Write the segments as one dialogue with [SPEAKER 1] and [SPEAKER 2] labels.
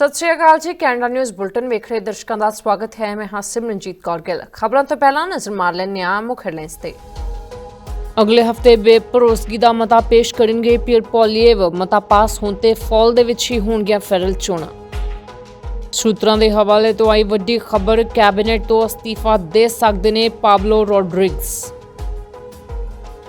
[SPEAKER 1] ਸਤਿ ਸ਼੍ਰੀ ਅਕਾਲ ਜੀ, Canada news bulletin ਵੇਖ ਰਹੇ ਦਰਸ਼ਕਾਂ ਦਾ ਸਵਾਗਤ ਹੈ। ਮੈਂ ਹਾਂ ਸਿਮਰਨਜੀਤ ਕੌਰ ਗਿੱਲ। ਖਬਰਾਂ ਤੋਂ ਪਹਿਲਾਂ ਨਜ਼ਰ ਮਾਰ ਲੈਂਦੇ ਹਾਂ ਮੁੱਖ ਹੈਡਲਾਈਨਸ ਤੇ। ਅਗਲੇ ਹਫ਼ਤੇ ਬੇਪਰੋਸਗੀ ਦਾ ਮਤਾ ਪੇਸ਼ ਕਰਨਗੇ ਪੀਅਰ ਪੋਲੀਏਵ। ਮਤਾ ਪਾਸ ਹੋਣ ਤੇ ਫਾਲ ਦੇ ਵਿੱਚ ਹੀ ਹੋਣਗੀਆਂ ਫੈਡਰਲ ਚੋਣਾਂ। ਸੂਤਰਾਂ ਦੇ ਹਵਾਲੇ ਤੋਂ ਆਈ ਵੱਡੀ ਖਬਰ, ਕੈਬਨਿਟ ਤੋਂ ਅਸਤੀਫਾ ਦੇ ਸਕਦੇ ਨੇ ਪਾਬਲੋ ਰੋਡਰਿਗਸ।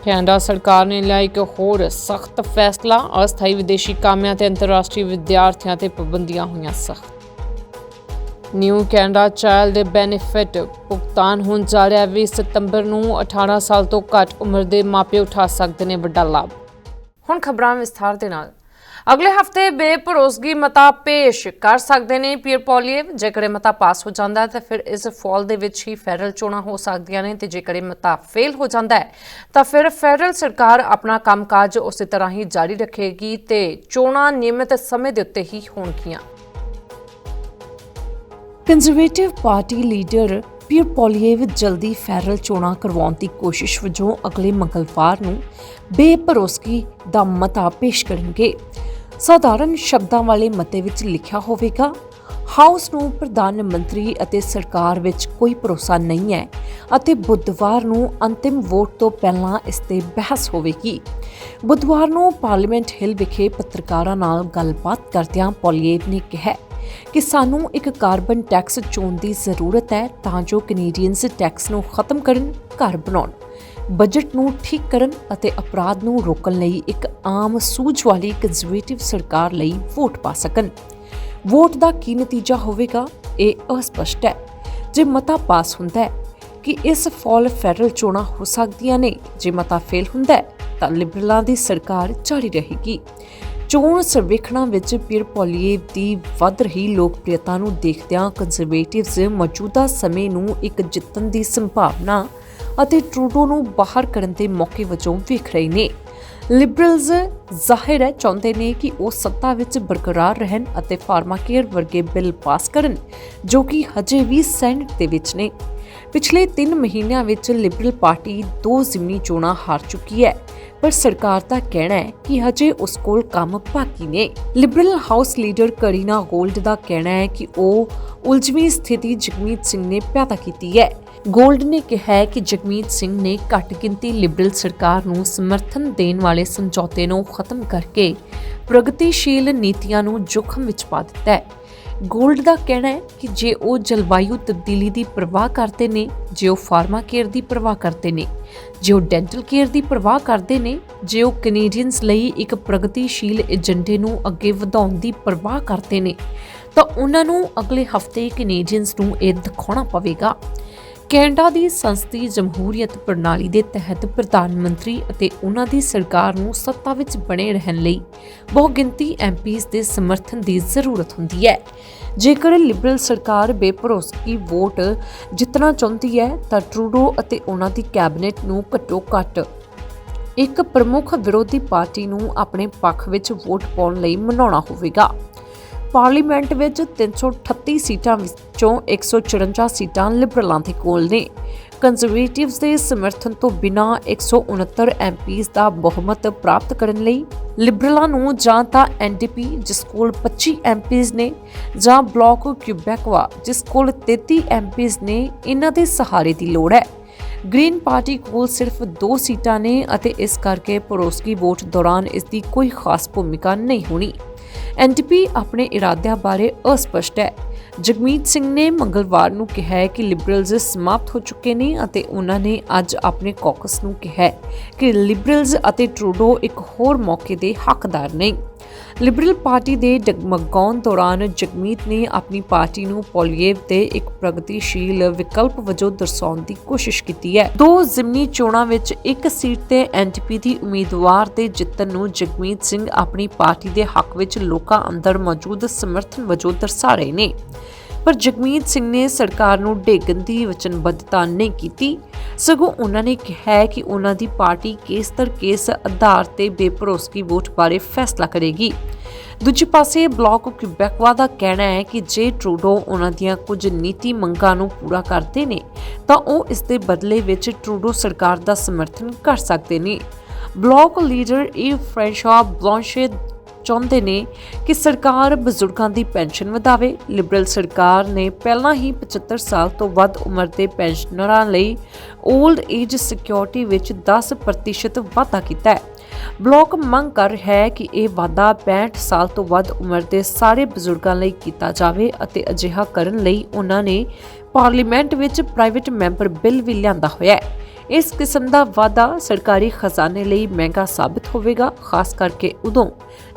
[SPEAKER 1] ਕੈਨੇਡਾ ਸਰਕਾਰ ਨੇ ਲਿਆ ਇੱਕ ਹੋਰ ਸਖਤ ਫੈਸਲਾ, ਅਸਥਾਈ ਵਿਦੇਸ਼ੀ ਕਾਮਿਆਂ ਤੇ ਅੰਤਰਰਾਸ਼ਟਰੀ ਵਿਦਿਆਰਥੀਆਂ ਤੇ ਪਾਬੰਦੀਆਂ ਹੋਈਆਂ ਸਖਤ। ਨਿਊ ਕੈਨੇਡਾ ਚਾਈਲਡ ਬੈਨੀਫਿਟ ਭੁਗਤਾਨ ਹੋਣ ਜਾ ਰਿਹਾ 20 ਸਤੰਬਰ ਨੂੰ 18 ਸਾਲ ਤੋਂ ਘੱਟ ਉਮਰ ਦੇ ਮਾਪੇ ਉਠਾ ਸਕਦੇ ਨੇ ਵੱਡਾ ਲਾਭ। ਹੁਣ ਖਬਰਾਂ ਵਿਸਥਾਰ ਦੇ ਨਾਲ। ਅਗਲੇ ਹਫ਼ਤੇ ਬੇਭਰੋਸਗੀ ਮਤਾ ਪੇਸ਼ ਕਰ ਸਕਦੇ ਨੇ ਪੀਅਰ ਪੋਲੀਏਵ। ਜੇਕਰ ਮਤਾ ਪਾਸ ਹੋ ਜਾਂਦਾ ਹੈ, ਤਾਂ ਫਿਰ ਇਸ ਫਾਲ ਦੇ ਵਿੱਚ ਹੀ ਫੈਡਰਲ ਚੋਣਾਂ ਹੋ ਸਕਦੀਆਂ ਨੇ ਤੇ ਜੇਕਰ ਮਤਾ ਫੇਲ ਹੋ ਜਾਂਦਾ ਹੈ, ਤਾਂ ਫਿਰ ਫੈਡਰਲ ਸਰਕਾਰ ਆਪਣਾ ਕੰਮਕਾਜ ਉਸੇ ਤਰ੍ਹਾਂ ਹੀ ਜਾਰੀ ਰੱਖੇਗੀ ਤੇ ਚੋਣਾਂ ਨਿਯਮਿਤ ਸਮੇਂ ਦੇ ਉੱਤੇ ਹੀ ਹੋਣਗੀਆਂ। Conservative party leader Pierre Poilievre ਜਲਦੀ ਫੈਡਰਲ ਚੋਣਾਂ ਕਰਵਾਉਣ ਦੀ ਕੋਸ਼ਿਸ਼ ਵਜੋਂ ਅਗਲੇ ਮੰਗਲਵਾਰ ਨੂੰ ਬੇਭਰੋਸਗੀ ਦਾ ਮਤਾ ਪੇਸ਼ ਕਰਨਗੇ। ਸਾਧਾਰਨ ਸ਼ਬਦਾਂ ਵਾਲੇ ਮਤੇ ਵਿੱਚ ਲਿਖਿਆ ਹੋਵੇਗਾ, ਹਾਊਸ ਨੂੰ ਪ੍ਰਧਾਨ ਮੰਤਰੀ ਅਤੇ ਸਰਕਾਰ ਵਿੱਚ ਕੋਈ ਭਰੋਸਾ ਨਹੀਂ ਹੈ ਅਤੇ ਬੁੱਧਵਾਰ ਨੂੰ ਅੰਤਿਮ ਵੋਟ ਤੋਂ ਪਹਿਲਾਂ ਇਸ ਤੇ ਬਹਿਸ ਹੋਵੇਗੀ। ਬੁੱਧਵਾਰ ਨੂੰ ਪਾਰਲੀਮੈਂਟ ਹਿੱਲ ਵਿਖੇ ਪੱਤਰਕਾਰਾਂ ਨਾਲ ਗੱਲਬਾਤ ਕਰਦਿਆਂ ਪੋਲੀਏਵ ਨੇ ਕਿਹਾ ਕਿ ਸਾਨੂੰ ਇੱਕ ਕਾਰਬਨ ਟੈਕਸ ਚੋਣ ਦੀ ਜ਼ਰੂਰਤ ਹੈ ਤਾਂ ਜੋ ਕੈਨੇਡੀਅਨਸ ਟੈਕਸ ਨੂੰ ਖਤਮ ਕਰਨ, ਘਰ ਬਣਾਉਣ। ਬਜਟ ਨੂੰ ਠੀਕ ਕਰਨ ਅਤੇ ਅਪਰਾਧ ਨੂੰ ਰੋਕਣ ਲਈ ਇੱਕ ਆਮ ਸੂਝ ਵਾਲੀ ਕੰਜ਼ਰਵੇਟਿਵ ਸਰਕਾਰ ਲਈ ਵੋਟ ਪਾ ਸਕਣ। ਵੋਟ ਦਾ ਕੀ ਨਤੀਜਾ ਹੋਵੇਗਾ, ਇਹ ਅਸਪਸ਼ਟ ਹੈ। ਜੇ ਮਤਾ ਪਾਸ ਹੁੰਦਾ ਹੈ ਕਿ ਇਸ ਫਾਲ ਫੈਡਰਲ ਚੋਣਾਂ ਹੋ ਸਕਦੀਆਂ ਨੇ, ਜੇ ਮਤਾ ਫੇਲ ਹੁੰਦਾ ਹੈ, ਤਾਂ ਲਿਬਰਲਾਂ ਦੀ ਸਰਕਾਰ ਜਾਰੀ ਰਹੇਗੀ। ਚੋਣ ਸਰਵੇਖਣਾਂ ਵਿੱਚ ਪੀਰ ਪੋਲੀਏਵ ਦੀ ਵੱਧ ਰਹੀ ਲੋਕਪ੍ਰਿਯਤਾ ਨੂੰ ਦੇਖਦਿਆਂ ਕੰਜ਼ਰਵੇਟਿਵਸ ਮੌਜੂਦਾ ਸਮੇਂ ਨੂੰ ਇੱਕ ਜਿੱਤਣ ਦੀ ਸੰਭਾਵਨਾ ਅਤੇ ਟਰੂਡੋ ਨੂੰ ਬਾਹਰ ਕਰਨ ਦੇ ਮੌਕੇ ਵਜੋਂ ਵੇਖ ਰਹੇ ਨੇ। ਲਿਬਰਲਸ ਜ਼ਾਹਿਰ ਹੈ, ਚਾਹੁੰਦੇ ਨੇ ਕਿ ਉਹ ਸੱਤਾ ਵਿੱਚ ਬਰਕਰਾਰ ਰਹਿਣ ਅਤੇ ਫਾਰਮਾਕੇਅਰ ਵਰਗੇ ਬਿੱਲ ਪਾਸ ਕਰਨ, ਜੋ ਕਿ ਹਜੇ ਵੀ ਸੈਨੇਟ ਦੇ ਵਿੱਚ ਨੇ। ਪਿਛਲੇ 3 ਮਹੀਨਿਆਂ ਵਿੱਚ ਲਿਬਰਲ ਪਾਰਟੀ ਦੋ ਜ਼ਿਮਨੀ ਚੋਣਾਂ ਹਾਰ ਚੁੱਕੀ ਹੈ, ਪਰ ਸਰਕਾਰ ਦਾ ਕਹਿਣਾ ਹੈ ਕਿ ਹਜੇ ਉਸ ਕੋਲ ਕੰਮ ਬਾਕੀ ਨੇ। Liberal house leader Karina Gould ਦਾ ਕਹਿਣਾ ਹੈ ਕਿ ਉਹ ਉਲਝਵੀਂ ਸਥਿਤੀ ਜਗਮੀਤ ਸਿੰਘ ਨੇ ਪੈਦਾ ਕੀਤੀ ਹੈ। ਗੋਲਡ ਨੇ ਕਿਹਾ ਕਿ ਜਗਮੀਤ ਸਿੰਘ ਨੇ ਘੱਟ ਗਿਣਤੀ ਲਿਬਰਲ ਸਰਕਾਰ ਨੂੰ ਸਮਰਥਨ ਦੇਣ ਵਾਲੇ ਸਮਝੌਤੇ ਨੂੰ ਖਤਮ ਕਰਕੇ ਪ੍ਰਗਤੀਸ਼ੀਲ ਨੀਤੀਆਂ ਨੂੰ ਜੋਖਮ ਵਿੱਚ ਪਾ ਦਿੱਤਾ ਹੈ। ਗੋਲਡ ਦਾ ਕਹਿਣਾ ਹੈ ਕਿ ਜੇ ਉਹ ਜਲਵਾਯੂ ਤਬਦੀਲੀ ਦੀ ਪਰਵਾਹ ਕਰਦੇ ਨੇ, ਜੇ ਉਹ ਫਾਰਮਾ ਕੇਅਰ ਦੀ ਪਰਵਾਹ ਕਰਦੇ ਨੇ, ਜੇ ਉਹ ਡੈਂਟਲ ਕੇਅਰ ਦੀ ਪਰਵਾਹ ਕਰਦੇ ਨੇ, ਜੇ ਉਹ ਕੈਨੇਡੀਅਨਸ ਲਈ ਇੱਕ ਪ੍ਰਗਤੀਸ਼ੀਲ ਏਜੰਡੇ ਨੂੰ ਅੱਗੇ ਵਧਾਉਣ ਦੀ ਪਰਵਾਹ ਕਰਦੇ ਨੇ, ਤਾਂ ਉਹਨਾਂ ਨੂੰ ਅਗਲੇ ਹਫ਼ਤੇ ਕੈਨੇਡੀਅਨਸ ਨੂੰ ਇਹ ਦਿਖਾਉਣਾ ਪਵੇਗਾ। ਕੈਨੇਡਾ ਦੀ ਸੰਸਦੀ ਜਮਹੂਰੀਅਤ ਪ੍ਰਣਾਲੀ ਦੇ ਤਹਿਤ ਪ੍ਰਧਾਨ ਮੰਤਰੀ ਅਤੇ ਉਹਨਾਂ ਦੀ ਸਰਕਾਰ ਨੂੰ ਸੱਤਾ ਵਿੱਚ ਬਣੇ ਰਹਿਣ ਲਈ ਬਹੁਗਿਣਤੀ ਐਮਪੀਜ਼ ਦੇ ਸਮਰਥਨ ਦੀ ਜ਼ਰੂਰਤ ਹੁੰਦੀ ਹੈ। ਜੇਕਰ ਲਿਬਰਲ ਸਰਕਾਰ ਬੇਭਰੋਸਗੀ ਵੋਟ ਜਿੱਤਣਾ ਚਾਹੁੰਦੀ ਹੈ, ਤਾਂ ਟਰੂਡੋ ਅਤੇ ਉਹਨਾਂ ਦੀ ਕੈਬਨਿਟ ਨੂੰ ਘੱਟੋ ਘੱਟ ਇੱਕ ਪ੍ਰਮੁੱਖ ਵਿਰੋਧੀ ਪਾਰਟੀ ਨੂੰ ਆਪਣੇ ਪੱਖ ਵਿੱਚ ਵੋਟ ਪਾਉਣ ਲਈ ਮਨਾਉਣਾ ਹੋਵੇਗਾ। ਪਾਰਲੀਮੈਂਟ ਵਿੱਚ 338 ਸੀਟਾਂ ਵਿੱਚੋਂ 154 ਸੀਟਾਂ ਲਿਬਰਲਾਂ ਦੇ ਕੋਲ ਨੇ। ਕੰਜ਼ਰਵੇਟਿਵਸ ਦੇ ਸਮਰਥਨ ਤੋਂ ਬਿਨਾਂ 169 ਐਮਪੀਜ਼ ਦਾ ਬਹੁਮਤ ਪ੍ਰਾਪਤ ਕਰਨ ਲਈ ਲਿਬਰਲਾਂ ਨੂੰ ਜਾਂ ਤਾਂ ਐਨਡੀਪੀ ਜਿਸ ਕੋਲ 25 ਐਮਪੀਜ਼ ਨੇ, ਜਾਂ ਬਲਾਕ ਕਿਊਬੈਕਵਾ, ਜਿਸ ਕੋਲ 33 ਐਮਪੀਜ਼ ਨੇ, ਇਹਨਾਂ ਦੇ ਸਹਾਰੇ ਦੀ ਲੋੜ ਹੈ। ਗ੍ਰੀਨ ਪਾਰਟੀ ਕੋਲ ਸਿਰਫ 2 ਸੀਟਾਂ ਨੇ ਅਤੇ ਇਸ ਕਰਕੇ ਪਰੋਸਗੀ ਵੋਟ ਦੌਰਾਨ ਇਸ ਦੀ ਕੋਈ ਖਾਸ ਭੂਮਿਕਾ ਨਹੀਂ ਹੋਣੀ। ਐਨਡੀਪੀ ਆਪਣੇ ਇਰਾਦਿਆਂ ਬਾਰੇ ਅਸਪਸ਼ਟ ਹੈ। ਜਗਮੀਤ ਸਿੰਘ ਨੇ ਮੰਗਲਵਾਰ ਨੂੰ ਕਿਹਾ ਹੈ ਕਿ ਲਿਬਰਲਜ਼ ਸਮਾਪਤ ਹੋ ਚੁੱਕੇ ਨੇ ਅਤੇ ਉਹਨਾਂ ਨੇ ਅੱਜ ਆਪਣੇ ਕੌਕਸ ਨੂੰ ਕਿਹਾ ਹੈ ਕਿ ਲਿਬਰਲਜ਼ ਅਤੇ ਟਰੂਡੋ ਇੱਕ ਹੋਰ ਮੌਕੇ ਦੇ ਹੱਕਦਾਰ ਨਹੀਂ ਲਿਬਰਲ ਪਾਰਟੀ ਦੇ ਡਗਮਗਾਉਣ ਦੌਰਾਨ ਜਗਮੀਤ ਨੇ ਆਪਣੀ ਪਾਰਟੀ ਨੂੰ ਪੋਲੀਏਵ ਦੇ ਇੱਕ ਪ੍ਰਗਤੀਸ਼ੀਲ ਵਿਕਲਪ ਵਜੋਂ ਦਰਸਾਉਣ ਦੀ ਕੋਸ਼ਿਸ਼ ਕੀਤੀ ਹੈ। ਦੋ ਜ਼ਿਮਨੀ ਚੋਣਾਂ ਵਿੱਚ ਇੱਕ ਸੀਟ ਤੇ ਐਨਟੀਪੀ ਦੀ ਉਮੀਦਵਾਰ ਦੇ ਜਿੱਤਣ ਨੂੰ ਜਗਮੀਤ ਸਿੰਘ ਆਪਣੀ ਪਾਰਟੀ ਦੇ ਹੱਕ ਵਿੱਚ ਲੋਕਾਂ ਅੰਦਰ ਮੌਜੂਦ ਸਮਰਥਨ ਵਜੋਂ ਦਰਸਾ ਰਹੇ ਨੇ। ਪਰ ਜਗਮੀਤ ਸਿੰਘ ਨੇ ਸਰਕਾਰ ਨੂੰ ਡੇਗਣ ਦੀ ਵਚਨਬੱਧਤਾ ਨਹੀਂ ਕੀਤੀ। ਸਗੋਂ ਉਹਨਾਂ ਨੇ ਕਿਹਾ ਕਿ ਉਹਨਾਂ ਦੀ ਪਾਰਟੀ ਕੇਸ ਦਰ ਕੇਸ ਆਧਾਰ ਤੇ ਬੇਭਰੋਸਗੀ ਵੋਟ ਬਾਰੇ ਫੈਸਲਾ ਕਰੇਗੀ। ਦੂਜੇ ਪਾਸੇ ਬਲਾਕ ਕਿਬੈਕਵਾ ਦਾ ਕਹਿਣਾ ਹੈ ਕਿ ਜੇ ਟਰੂਡੋ ਉਹਨਾਂ ਦੀਆਂ ਕੁਝ ਨੀਤੀ ਮੰਗਾਂ ਨੂੰ ਪੂਰਾ ਕਰਦੇ ਨੇ, ਤਾਂ ਉਹ ਇਸ ਦੇ ਬਦਲੇ ਵਿੱਚ ਟਰੂਡੋ ਸਰਕਾਰ ਦਾ ਸਮਰਥਨ ਕਰ ਸਕਦੇ ਨੇ। ਬਲਾਕ ਲੀਡਰ ਈ ਫ੍ਰੈਂਸ਼ਾ ਬਲਾਂਸ਼ੇ ਚਾਹੁੰਦੇ ਨੇ ਕਿ ਸਰਕਾਰ ਬਜ਼ੁਰਗਾਂ ਦੀ ਪੈਨਸ਼ਨ ਵਧਾਵੇ। ਲਿਬਰਲ ਸਰਕਾਰ ਨੇ ਪਹਿਲਾਂ ਹੀ 75 ਸਾਲ ਤੋਂ ਵੱਧ ਉਮਰ ਦੇ ਪੈਨਸ਼ਨਰਾਂ ਲਈ 올ਡ ਏਜ ਸਿਕਿਉਰਿਟੀ ਵਿੱਚ 10% ਵਾਧਾ ਕੀਤਾ ਹੈ। ਬਲਾਕ ਮੰਗ ਕਰ ਰਿਹਾ ਹੈ ਕਿ ਇਹ ਵਾਧਾ 65 ਸਾਲ ਤੋਂ ਵੱਧ ਉਮਰ ਦੇ ਸਾਰੇ ਬਜ਼ੁਰਗਾਂ ਲਈ ਕੀਤਾ ਜਾਵੇ ਅਤੇ ਅਜਿਹਾ ਕਰਨ ਲਈ ਉਹਨਾਂ ਨੇ ਪਾਰਲੀਮੈਂਟ ਵਿੱਚ ਪ੍ਰਾਈਵੇਟ ਮੈਂਬਰ ਬਿੱਲ ਵੀ ਲਿਆਂਦਾ ਹੋਇਆ ਹੈ। ਇਸ ਕਿਸਮ ਦਾ ਵਾਧਾ ਸਰਕਾਰੀ ਖਜ਼ਾਨੇ ਲਈ ਮਹਿੰਗਾ ਸਾਬਤ ਹੋਵੇਗਾ, ਖਾਸ ਕਰਕੇ ਉਦੋਂ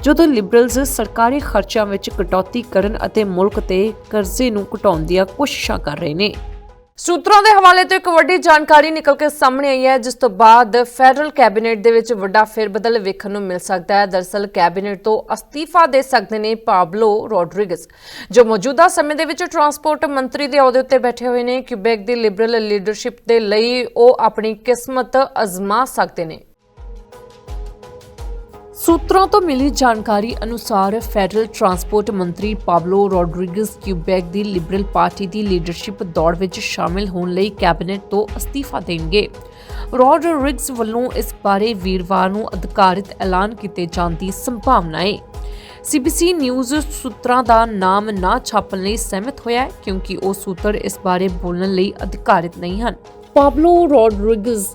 [SPEAKER 1] ਜਦੋਂ ਲਿਬਰਲਜ਼ ਸਰਕਾਰੀ ਖਰਚਿਆਂ ਵਿੱਚ ਕਟੌਤੀ ਕਰਨ ਅਤੇ ਮੁਲਕ ਤੇ ਕਰਜ਼ੇ ਨੂੰ ਘਟਾਉਣ ਦੀਆਂ ਕੋਸ਼ਿਸ਼ਾਂ ਕਰ ਰਹੇ ਨੇ। ਸੂਤਰਾਂ ਦੇ ਹਵਾਲੇ ਤੋਂ ਇੱਕ ਵੱਡੀ ਜਾਣਕਾਰੀ ਨਿਕਲ ਕੇ ਸਾਹਮਣੇ ਆਈ ਹੈ, ਜਿਸ ਤੋਂ ਬਾਅਦ ਫੈਡਰਲ ਕੈਬਨਿਟ ਦੇ ਵਿੱਚ ਵੱਡਾ ਫੇਰਬਦਲ ਵੇਖਣ ਨੂੰ ਮਿਲ ਸਕਦਾ ਹੈ। ਦਰਸਲ ਕੈਬਨਿਟ ਤੋਂ ਅਸਤੀਫਾ ਦੇ ਸਕਦੇ ਨੇ ਪਾਬਲੋ ਰੋਡਰਿਗਸ, ਜੋ ਮੌਜੂਦਾ ਸਮੇਂ ਦੇ ਵਿੱਚ ਟਰਾਂਸਪੋਰਟ ਮੰਤਰੀ ਦੇ ਅਹੁਦੇ ਉੱਤੇ ਬੈਠੇ ਹੋਏ ਨੇ। ਕਿਊਬੈਕ ਦੀ ਲਿਬਰਲ ਲੀਡਰਸ਼ਿਪ ਦੇ ਲਈ ਉਹ ਆਪਣੀ ਕਿਸਮਤ ਅਜ਼ਮਾ ਸਕਦੇ ਨੇ। ਸੂਤਰਾਂ ਤੋਂ ਮਿਲੀ ਜਾਣਕਾਰੀ ਅਨੁਸਾਰ ਫੈਡਰਲ ਟਰਾਂਸਪੋਰਟ ਮੰਤਰੀ ਪਾਬਲੋ ਰੋਡਰਿਗਜ਼ ਕਿਊਬੈਕ ਦੀ ਲਿਬਰਲ ਪਾਰਟੀ ਦੀ ਲੀਡਰਸ਼ਿਪ ਦੌੜ ਵਿੱਚ ਸ਼ਾਮਿਲ ਹੋਣ ਲਈ ਕੈਬਨਿਟ ਤੋਂ ਅਸਤੀਫਾ ਦੇਣਗੇ। ਰੋਡਰਿਗਜ਼ ਵੱਲੋਂ ਇਸ ਬਾਰੇ ਵੀਰਵਾਰ ਨੂੰ ਅਧਿਕਾਰਿਤ ਐਲਾਨ ਕੀਤੇ ਜਾਣ ਦੀ ਸੰਭਾਵਨਾ ਹੈ। ਸੀਬੀਸੀ ਨਿਊਜ਼ ਸੂਤਰਾਂ ਦਾ ਨਾਮ ਨਾ ਛਾਪਣ ਲਈ ਸਹਿਮਤ ਹੋਇਆ ਹੈ ਕਿਉਂਕਿ ਉਹ ਸੂਤਰ ਇਸ ਬਾਰੇ ਬੋਲਣ ਲਈ ਅਧਿਕਾਰਿਤ ਨਹੀਂ ਹਨ। ਪਾਬਲੋ ਰੋਡਰਿਗਜ਼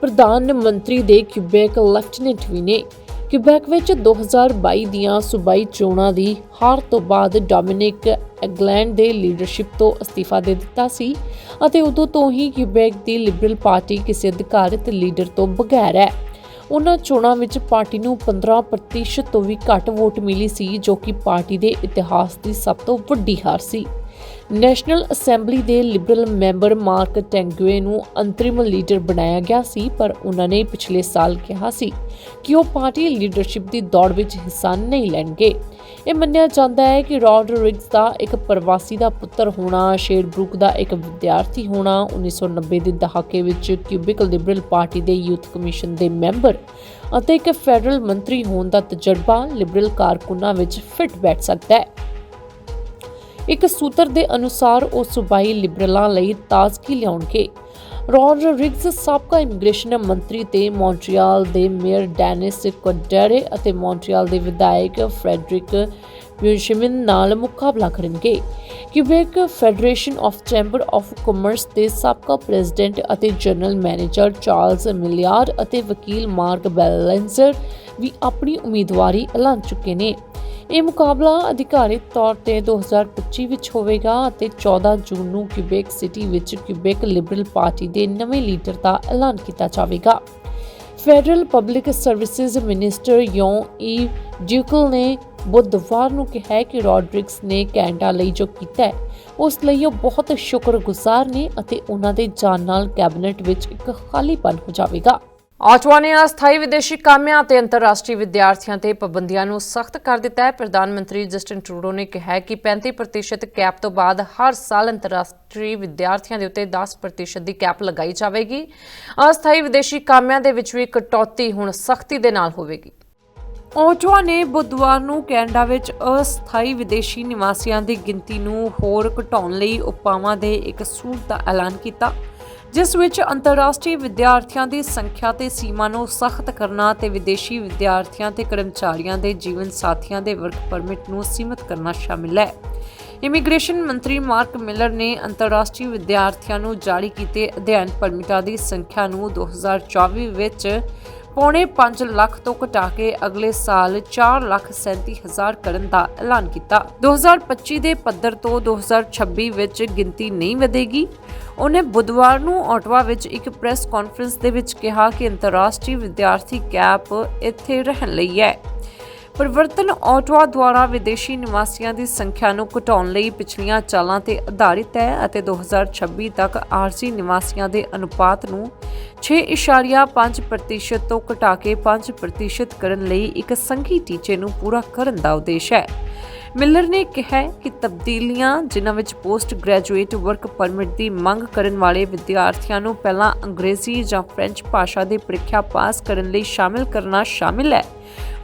[SPEAKER 1] ਪ੍ਰਧਾਨ ਮੰਤਰੀ ਦੇ ਕਿਊਬੈਕ ਲੈਫਟੀਨੈਂਟ ਵੀ ਨੇ। ਕਿਊਬੈਕ ਵਿੱਚ 2022 ਦੀਆਂ ਸੂਬਾਈ ਚੋਣਾਂ ਦੀ ਹਾਰ ਤੋਂ ਬਾਅਦ ਡੋਮਿਨਿਕ ਐਗਲੈਂਡ ਦੇ ਲੀਡਰਸ਼ਿਪ ਤੋਂ ਅਸਤੀਫਾ ਦੇ ਦਿੱਤਾ ਸੀ ਅਤੇ ਉਦੋਂ ਤੋਂ ਹੀ ਕਿਊਬੈਕ ਦੀ ਲਿਬਰਲ ਪਾਰਟੀ ਕਿਸੇ ਅਧਿਕਾਰਿਤ ਲੀਡਰ ਤੋਂ ਬਗੈਰ ਹੈ। ਉਹਨਾਂ ਚੋਣਾਂ ਵਿੱਚ ਪਾਰਟੀ ਨੂੰ 15% ਤੋਂ ਵੀ ਘੱਟ ਵੋਟ ਮਿਲੀ ਸੀ, ਜੋ ਕਿ ਪਾਰਟੀ ਦੇ ਇਤਿਹਾਸ ਦੀ ਸਭ ਤੋਂ ਵੱਡੀ ਹਾਰ ਸੀ। ਨੈਸ਼ਨਲ ਅਸੈਂਬਲੀ ਦੇ ਲਿਬਰਲ ਮੈਂਬਰ ਮਾਰਕ ਟੈਂਗੂਏ ਨੂੰ ਅੰਤਰਿਮ ਲੀਡਰ ਬਣਾਇਆ ਗਿਆ ਸੀ, ਪਰ ਉਹਨਾਂ ਨੇ ਪਿਛਲੇ ਸਾਲ ਕਿਹਾ ਸੀ ਕਿ ਉਹ ਪਾਰਟੀ ਲੀਡਰਸ਼ਿਪ ਦੀ ਦੌੜ ਵਿੱਚ ਹਿੱਸਾ ਨਹੀਂ ਲੈਣਗੇ। ਇਹ ਮੰਨਿਆ ਜਾਂਦਾ ਹੈ ਕਿ ਰੋਡਰਿਗਸ ਦਾ ਇੱਕ ਪ੍ਰਵਾਸੀ ਦਾ ਪੁੱਤਰ ਹੋਣਾ, ਸ਼ੇਰਬਰੂਕ ਦਾ ਇੱਕ ਵਿਦਿਆਰਥੀ ਹੋਣਾ 1990 ਦੇ ਦਹਾਕੇ ਵਿੱਚ ਕਿਊਬਿਕ ਲਿਬਰਲ ਪਾਰਟੀ ਦੇ ਯੂਥ ਕਮਿਸ਼ਨ ਦੇ ਮੈਂਬਰ ਅਤੇ ਇੱਕ ਫੈਡਰਲ ਮੰਤਰੀ ਹੋਣ ਦਾ ਤਜਰਬਾ ਲਿਬਰਲ ਕਾਰਕੁਨਾਂ ਵਿੱਚ ਫਿੱਟ ਬੈਠ ਸਕਦਾ ਹੈ। ਇੱਕ ਸੂਤਰ ਦੇ ਅਨੁਸਾਰ ਉਹ ਸੂਬਾਈ ਲਿਬਰਲਾਂ ਲਈ ਤਾਜ਼ਗੀ ਲਿਆਉਣਗੇ। ਰੋਡਰਿਗਸ ਸਾਬਕਾ ਇਮੀਗ੍ਰੇਸ਼ਨ ਮੰਤਰੀ ਤੇ ਮੌਂਟਰੀਅਲ ਦੇ ਮੇਅਰ ਡੈਨਿਸ ਕੋਡਰੇ ਅਤੇ ਮੌਂਟਰੀਅਲ ਦੇ ਵਿਧਾਇਕ ਫ੍ਰੈਡਰਿਕ ਬਿਊਸ਼ਮਿਨ ਨਾਲ ਮੁਕਾਬਲਾ ਕਰਨਗੇ। Quebec federation of chamber of commerce ਦੇ ਸਾਬਕਾ ਪ੍ਰੈਜ਼ੀਡੈਂਟ ਅਤੇ ਜਨਰਲ ਮੈਨੇਜਰ ਚਾਰਲਸ ਮਿਲਿਆਰ ਅਤੇ ਵਕੀਲ ਮਾਰਕ ਬੈਲੈਂਸਰ ਵੀ ਆਪਣੀ ਉਮੀਦਵਾਰੀ ਐਲਾਨ ਚੁੱਕੇ ਨੇ। ਇਹ ਮੁਕਾਬਲਾ ਅਧਿਕਾਰਿਤ ਤੌਰ ਤੇ 2025 ਵਿੱਚ ਹੋਵੇਗਾ ਅਤੇ 14 ਜੂਨ ਨੂੰ ਕਿਊਬੈਕ ਸਿਟੀ ਵਿੱਚ ਕਿਊਬੈਕ ਲਿਬਰਲ ਪਾਰਟੀ ਦੇ ਨਵੇਂ ਲੀਡਰ ਦਾ ਐਲਾਨ ਕੀਤਾ ਜਾਵੇਗਾ। ਫੈਡਰਲ ਪਬਲਿਕ ਸਰਵਿਸਿਜ਼ ਮਿਨਿਸਟਰ ਯੋਂ ਈ ਡਿਊਕਲ ਨੇ ਬੁੱਧਵਾਰ ਨੂੰ ਕਿਹਾ ਹੈ ਕਿ ਰੋਡਰਿਗਸ ਨੇ ਕੈਨੇਡਾ ਲਈ ਜੋ ਕੀਤਾ ਹੈ, ਉਸ ਲਈ ਉਹ ਬਹੁਤ ਸ਼ੁਕਰਗੁਜ਼ਾਰ ਨੇ ਅਤੇ ਉਹਨਾਂ ਦੇ ਜਾਣ ਨਾਲ ਕੈਬਨਿਟ ਵਿੱਚ ਇੱਕ ਖਾਲੀਪਨ ਹੋ ਜਾਵੇਗਾ। ਆਟਵਾ ਨੇ ਅਸਥਾਈ ਵਿਦੇਸ਼ੀ ਕਾਮਿਆਂ ਅਤੇ ਅੰਤਰਰਾਸ਼ਟਰੀ ਵਿਦਿਆਰਥੀਆਂ ਤੇ ਪਾਬੰਦੀਆਂ ਨੂੰ ਸਖਤ ਕਰ ਦਿੱਤਾ ਹੈ। ਪ੍ਰਧਾਨ ਮੰਤਰੀ ਜਸਟਿਨ ਟਰੂਡੋ ਨੇ ਕਿਹਾ ਹੈ ਕਿ 35% ਕੈਪ ਤੋਂ ਬਾਅਦ ਹਰ ਸਾਲ ਅੰਤਰਰਾਸ਼ਟਰੀ ਵਿਦਿਆਰਥੀਆਂ ਦੇ ਉੱਤੇ 10% ਦੀ ਕੈਪ ਲਗਾਈ ਜਾਵੇਗੀ। ਅਸਥਾਈ ਵਿਦੇਸ਼ੀ ਕਾਮਿਆਂ ਦੇ ਵਿੱਚ ਵੀ ਕਟੌਤੀ ਹੁਣ ਸਖਤੀ ਦੇ ਨਾਲ ਹੋਵੇਗੀ। ਓਟਵਾ ਨੇ ਬੁੱਧਵਾਰ ਨੂੰ ਕੈਨੇਡਾ ਵਿੱਚ ਅਸਥਾਈ ਵਿਦੇਸ਼ੀ ਨਿਵਾਸੀਆਂ ਦੀ ਗਿਣਤੀ ਨੂੰ ਹੋਰ ਘਟਾਉਣ ਲਈ ਉਪਾਵਾਂ ਦੇ ਇੱਕ ਸੂਟ ਦਾ ਐਲਾਨ ਕੀਤਾ, ਜਿਸ ਵਿੱਚ ਅੰਤਰਰਾਸ਼ਟਰੀ ਵਿਦਿਆਰਥੀਆਂ ਦੀ ਸੰਖਿਆ ਤੇ ਸੀਮਾ ਨੂੰ ਸਖਤ ਕਰਨਾ ਤੇ ਵਿਦੇਸ਼ੀ ਵਿਦਿਆਰਥੀਆਂ ਤੇ ਕਰਮਚਾਰੀਆਂ ਦੇ ਜੀਵਨ ਸਾਥੀਆਂ ਦੇ ਵਰਕ ਪਰਮਿਟ ਨੂੰ ਸੀਮਿਤ ਕਰਨਾ ਸ਼ਾਮਿਲ ਹੈ। ਇਮੀਗ੍ਰੇਸ਼ਨ ਮੰਤਰੀ ਮਾਰਕ ਮਿਲਰ ਨੇ ਅੰਤਰਰਾਸ਼ਟਰੀ ਵਿਦਿਆਰਥੀਆਂ ਨੂੰ ਜਾਰੀ ਕੀਤੇ ਅਧਿਐਨ ਪਰਮਿਟਾਂ ਦੀ ਸੰਖਿਆ ਨੂੰ 2024 ਵਿੱਚ ਪੌਣੇ 5 ਲੱਖ ਤੋਂ ਘਟਾ ਕੇ ਅਗਲੇ ਸਾਲ 4 ਲੱਖ 37 ਹਜ਼ਾਰ ਕਰਨ ਦਾ ਐਲਾਨ ਕੀਤਾ। 2025 ਦੇ ਪੱਧਰ ਤੋਂ 2026 ਵਿੱਚ ਗਿਣਤੀ ਨਹੀਂ ਵਧੇਗੀ। ਉਹਨੇ ਬੁੱਧਵਾਰ ਨੂੰ ਆਟਵਾ ਵਿੱਚ ਇੱਕ ਪ੍ਰੈਸ ਕਾਨਫਰੰਸ ਦੇ ਵਿੱਚ ਕਿਹਾ ਕਿ ਅੰਤਰਰਾਸ਼ਟਰੀ ਵਿਦਿਆਰਥੀ ਕੈਪ ਇੱਥੇ ਰਹਿਣ ਲਈ ਹੈ। ਪਰਿਵਰਤਨ ਆਟਵਾ ਦੁਆਰਾ ਵਿਦੇਸ਼ੀ ਨਿਵਾਸੀਆਂ ਦੀ ਸੰਖਿਆ ਨੂੰ ਘਟਾਉਣ ਲਈ ਪਿਛਲੀਆਂ ਚਾਲਾਂ ਤੇ ਆਧਾਰਿਤ ਹੈ ਅਤੇ 2026 ਤੱਕ ਆਰਜ਼ੀ ਨਿਵਾਸੀਆਂ ਦੇ ਅਨੁਪਾਤ ਨੂੰ 6.5% ਤੋਂ ਘਟਾ ਕੇ 5% ਕਰਨ ਲਈ ਇੱਕ ਸੰਘੀ ਟੀਚੇ ਨੂੰ ਪੂਰਾ ਕਰਨ ਦਾ ਉਦੇਸ਼ ਹੈ। ਮਿਲਰ ਨੇ ਕਿਹਾ ਕਿ ਤਬਦੀਲੀਆਂ ਜਿਨ੍ਹਾਂ ਵਿੱਚ ਪੋਸਟ ਗ੍ਰੈਜੂਏਟ ਵਰਕ ਪਰਮਿਟ ਦੀ ਮੰਗ ਕਰਨ ਵਾਲੇ ਵਿਦਿਆਰਥੀਆਂ ਨੂੰ ਪਹਿਲਾਂ ਅੰਗਰੇਜ਼ੀ ਜਾਂ ਫ੍ਰੈਂਚ ਭਾਸ਼ਾ ਦੀ ਪ੍ਰੀਖਿਆ ਪਾਸ ਕਰਨ ਲਈ ਸ਼ਾਮਿਲ ਕਰਨਾ ਸ਼ਾਮਿਲ ਹੈ।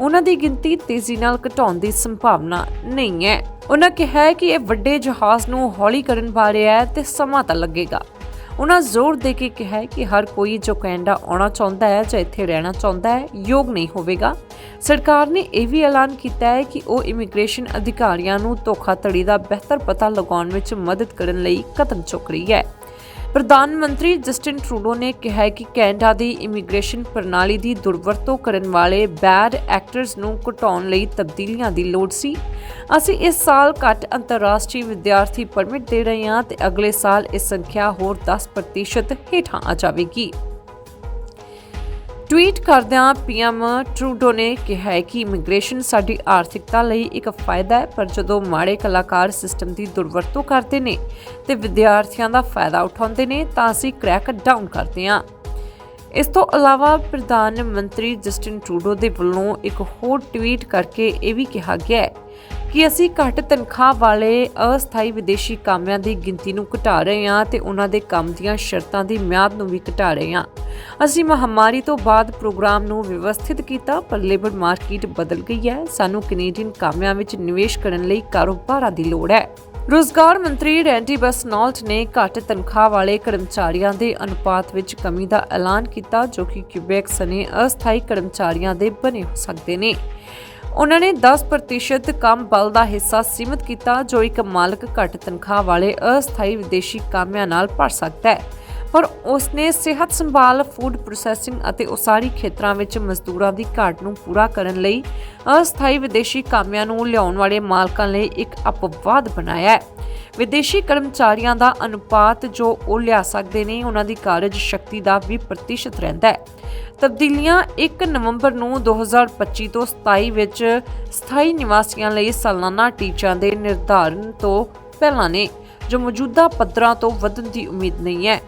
[SPEAKER 1] ਉਹਨਾਂ ਦੀ ਗਿਣਤੀ ਤੇਜ਼ੀ ਨਾਲ ਘਟਾਉਣ ਦੀ ਸੰਭਾਵਨਾ ਨਹੀਂ ਹੈ। ਉਹਨਾਂ ਕਿਹਾ ਕਿ ਇਹ ਵੱਡੇ ਜਹਾਜ਼ ਨੂੰ ਹੌਲੀ ਕਰਨ ਬਾਰੇ ਹੈ ਤੇ ਸਮਾਂ ਤਾਂ ਲੱਗੇਗਾ। ਉਹਨਾਂ ਜ਼ੋਰ ਦੇ ਕੇ ਕਿਹਾ ਕਿ ਹਰ ਕੋਈ ਜੋ ਕੈਨੇਡਾ ਆਉਣਾ ਚਾਹੁੰਦਾ ਹੈ ਜਾਂ ਇੱਥੇ ਰਹਿਣਾ ਚਾਹੁੰਦਾ ਹੈ, ਯੋਗ ਨਹੀਂ ਹੋਵੇਗਾ। ਸਰਕਾਰ ਨੇ ਇਹ ਵੀ ਐਲਾਨ ਕੀਤਾ ਹੈ ਕਿ ਉਹ ਇਮੀਗ੍ਰੇਸ਼ਨ ਅਧਿਕਾਰੀਆਂ ਨੂੰ ਧੋਖਾਧੜੀ ਦਾ ਬਿਹਤਰ ਪਤਾ ਲਗਾਉਣ ਵਿੱਚ ਮਦਦ ਕਰਨ ਲਈ ਕਦਮ ਚੁੱਕ ਰਹੀ ਹੈ। ਪ੍ਰਧਾਨ ਮੰਤਰੀ ਜਸਟਿਨ ਟਰੂਡੋ ਨੇ ਕਿਹਾ ਕਿ ਕੈਨੇਡਾ ਦੀ ਇਮੀਗ੍ਰੇਸ਼ਨ ਪ੍ਰਣਾਲੀ ਦੀ ਦੁਰਵਰਤੋਂ ਕਰਨ ਵਾਲੇ ਬੈਡ ਐਕਟਰਸ ਨੂੰ ਘਟਾਉਣ ਲਈ ਤਬਦੀਲੀਆਂ ਦੀ ਲੋੜ ਸੀ। ਅਸੀਂ ਇਸ ਸਾਲ ਘੱਟ ਅੰਤਰਰਾਸ਼ਟਰੀ ਵਿਦਿਆਰਥੀ ਪਰਮਿਟ ਦੇ ਰਹੇ ਹਾਂ ਤੇ ਅਗਲੇ ਸਾਲ ਇਹ ਸੰਖਿਆ ਹੋਰ 10% ਹੇਠਾਂ ਆ ਜਾਵੇਗੀ। ਟਵੀਟ ਕਰਦਿਆਂ ਪੀਐਮ ਟਰੂਡੋ ਨੇ ਕਿਹਾ ਹੈ ਕਿ ਇਮੀਗ੍ਰੇਸ਼ਨ ਸਾਡੀ ਆਰਥਿਕਤਾ ਲਈ ਇੱਕ ਫਾਇਦਾ ਹੈ, ਪਰ ਜਦੋਂ ਮਾੜੇ ਕਲਾਕਾਰ ਸਿਸਟਮ ਦੀ ਦੁਰਵਰਤੋਂ ਕਰਦੇ ਨੇ ਤੇ ਵਿਦਿਆਰਥੀਆਂ ਦਾ ਫਾਇਦਾ ਉਠਾਉਂਦੇ ਨੇ, ਤਾਂ ਅਸੀਂ ਕ੍ਰੈਕ ਡਾਊਨ ਕਰਦੇ ਹਾਂ। ਇਸ ਤੋਂ ਇਲਾਵਾ ਪ੍ਰਧਾਨ ਮੰਤਰੀ ਜਸਟਿਨ ਟਰੂਡੋ ਦੇ ਵੱਲੋਂ ਇੱਕ ਹੋਰ ਟਵੀਟ ਕਰਕੇ ਇਹ ਵੀ ਕਿਹਾ ਗਿਆ ਹੈ ਕਿ ਅਸੀਂ ਘੱਟ ਤਨਖਾਹ ਵਾਲੇ ਅਸਥਾਈ ਵਿਦੇਸ਼ੀ ਕਾਮਿਆਂ ਦੀ ਗਿਣਤੀ ਨੂੰ ਘਟਾ ਰਹੇ ਹਾਂ ਤੇ ਉਹਨਾਂ ਦੇ ਕੰਮ ਦੀਆਂ ਸ਼ਰਤਾਂ ਦੀ ਮਿਆਦ ਨੂੰ ਵੀ ਘਟਾ ਰਹੇ ਹਾਂ। ਅਸੀਂ ਮਹਾਮਾਰੀ ਤੋਂ ਬਾਅਦ ਪ੍ਰੋਗਰਾਮ ਨੂੰ ਵਿਵਸਥਿਤ ਕੀਤਾ, ਪਰ ਲੇਬਰ ਮਾਰਕੀਟ ਬਦਲ ਗਈ ਹੈ। ਸਾਨੂੰ ਕੈਨੇਡੀਅਨ ਕਾਮਿਆਂ ਵਿੱਚ ਨਿਵੇਸ਼ ਕਰਨ ਲਈ ਕਾਰੋਬਾਰਾਂ ਦੀ ਲੋੜ ਹੈ। ਰੋਜ਼ਗਾਰ ਮੰਤਰੀ ਰੈਂਡੀ ਬਸਨੌਲਟ ਨੇ ਘੱਟ ਤਨਖਾਹ ਵਾਲੇ ਕਰਮਚਾਰੀਆਂ ਦੇ ਅਨੁਪਾਤ ਵਿੱਚ ਕਮੀ ਦਾ ਐਲਾਨ ਕੀਤਾ, ਜੋ ਕਿ ਕਿਊਬੈਕ ਸਨੇ ਅਸਥਾਈ ਕਰਮਚਾਰੀਆਂ ਦੇ ਬਣੇ ਹੋ ਸਕਦੇ ਨੇ। ਉਹਨਾਂ ਨੇ 10% ਕੰਮ ਬਲ ਦਾ ਹਿੱਸਾ ਸੀਮਿਤ ਕੀਤਾ, ਜੋ ਇੱਕ ਮਾਲਕ ਘੱਟ ਤਨਖਾਹ ਵਾਲੇ ਅਸਥਾਈ ਵਿਦੇਸ਼ੀ ਕਾਮਿਆਂ ਨਾਲ ਭਰ ਸਕਦਾ ਹੈ। ਪਰ ਉਸਨੇ ਸਿਹਤ ਸੰਭਾਲ ਫੂਡ ਪ੍ਰੋਸੈਸਿੰਗ ਅਤੇ ਉਸਾਰੀ ਖੇਤਰਾਂ ਵਿੱਚ ਮਜ਼ਦੂਰਾਂ ਦੀ ਘਾਟ ਨੂੰ ਪੂਰਾ ਕਰਨ ਲਈ ਅਸਥਾਈ ਵਿਦੇਸ਼ੀ ਕਾਮਿਆਂ ਨੂੰ ਲਿਆਉਣ ਵਾਲੇ ਮਾਲਕਾਂ ਲਈ ਇੱਕ ਅਪਵਾਦ ਬਣਾਇਆ ਹੈ। ਵਿਦੇਸ਼ੀ ਕਰਮਚਾਰੀਆਂ ਦਾ ਅਨੁਪਾਤ ਜੋ ਉਹ ਲਿਆ ਸਕਦੇ ਨੇ, ਉਹਨਾਂ ਦੀ ਕਾਰਜ ਸ਼ਕਤੀ ਦਾ 20% ਰਹਿੰਦਾ ਹੈ। ਤਬਦੀਲੀਆਂ 1 ਨਵੰਬਰ ਨੂੰ 2025 ਤੋਂ 27 ਵਿੱਚ ਸਥਾਈ ਨਿਵਾਸੀਆਂ ਲਈ ਸਾਲਾਨਾ ਟੀਚਿਆਂ ਦੇ ਨਿਰਧਾਰਨ ਤੋਂ ਪਹਿਲਾਂ ਨੇ, ਜੋ ਮੌਜੂਦਾ ਪੱਧਰਾਂ ਤੋਂ ਵਧਣ ਦੀ ਉਮੀਦ ਨਹੀਂ ਹੈ।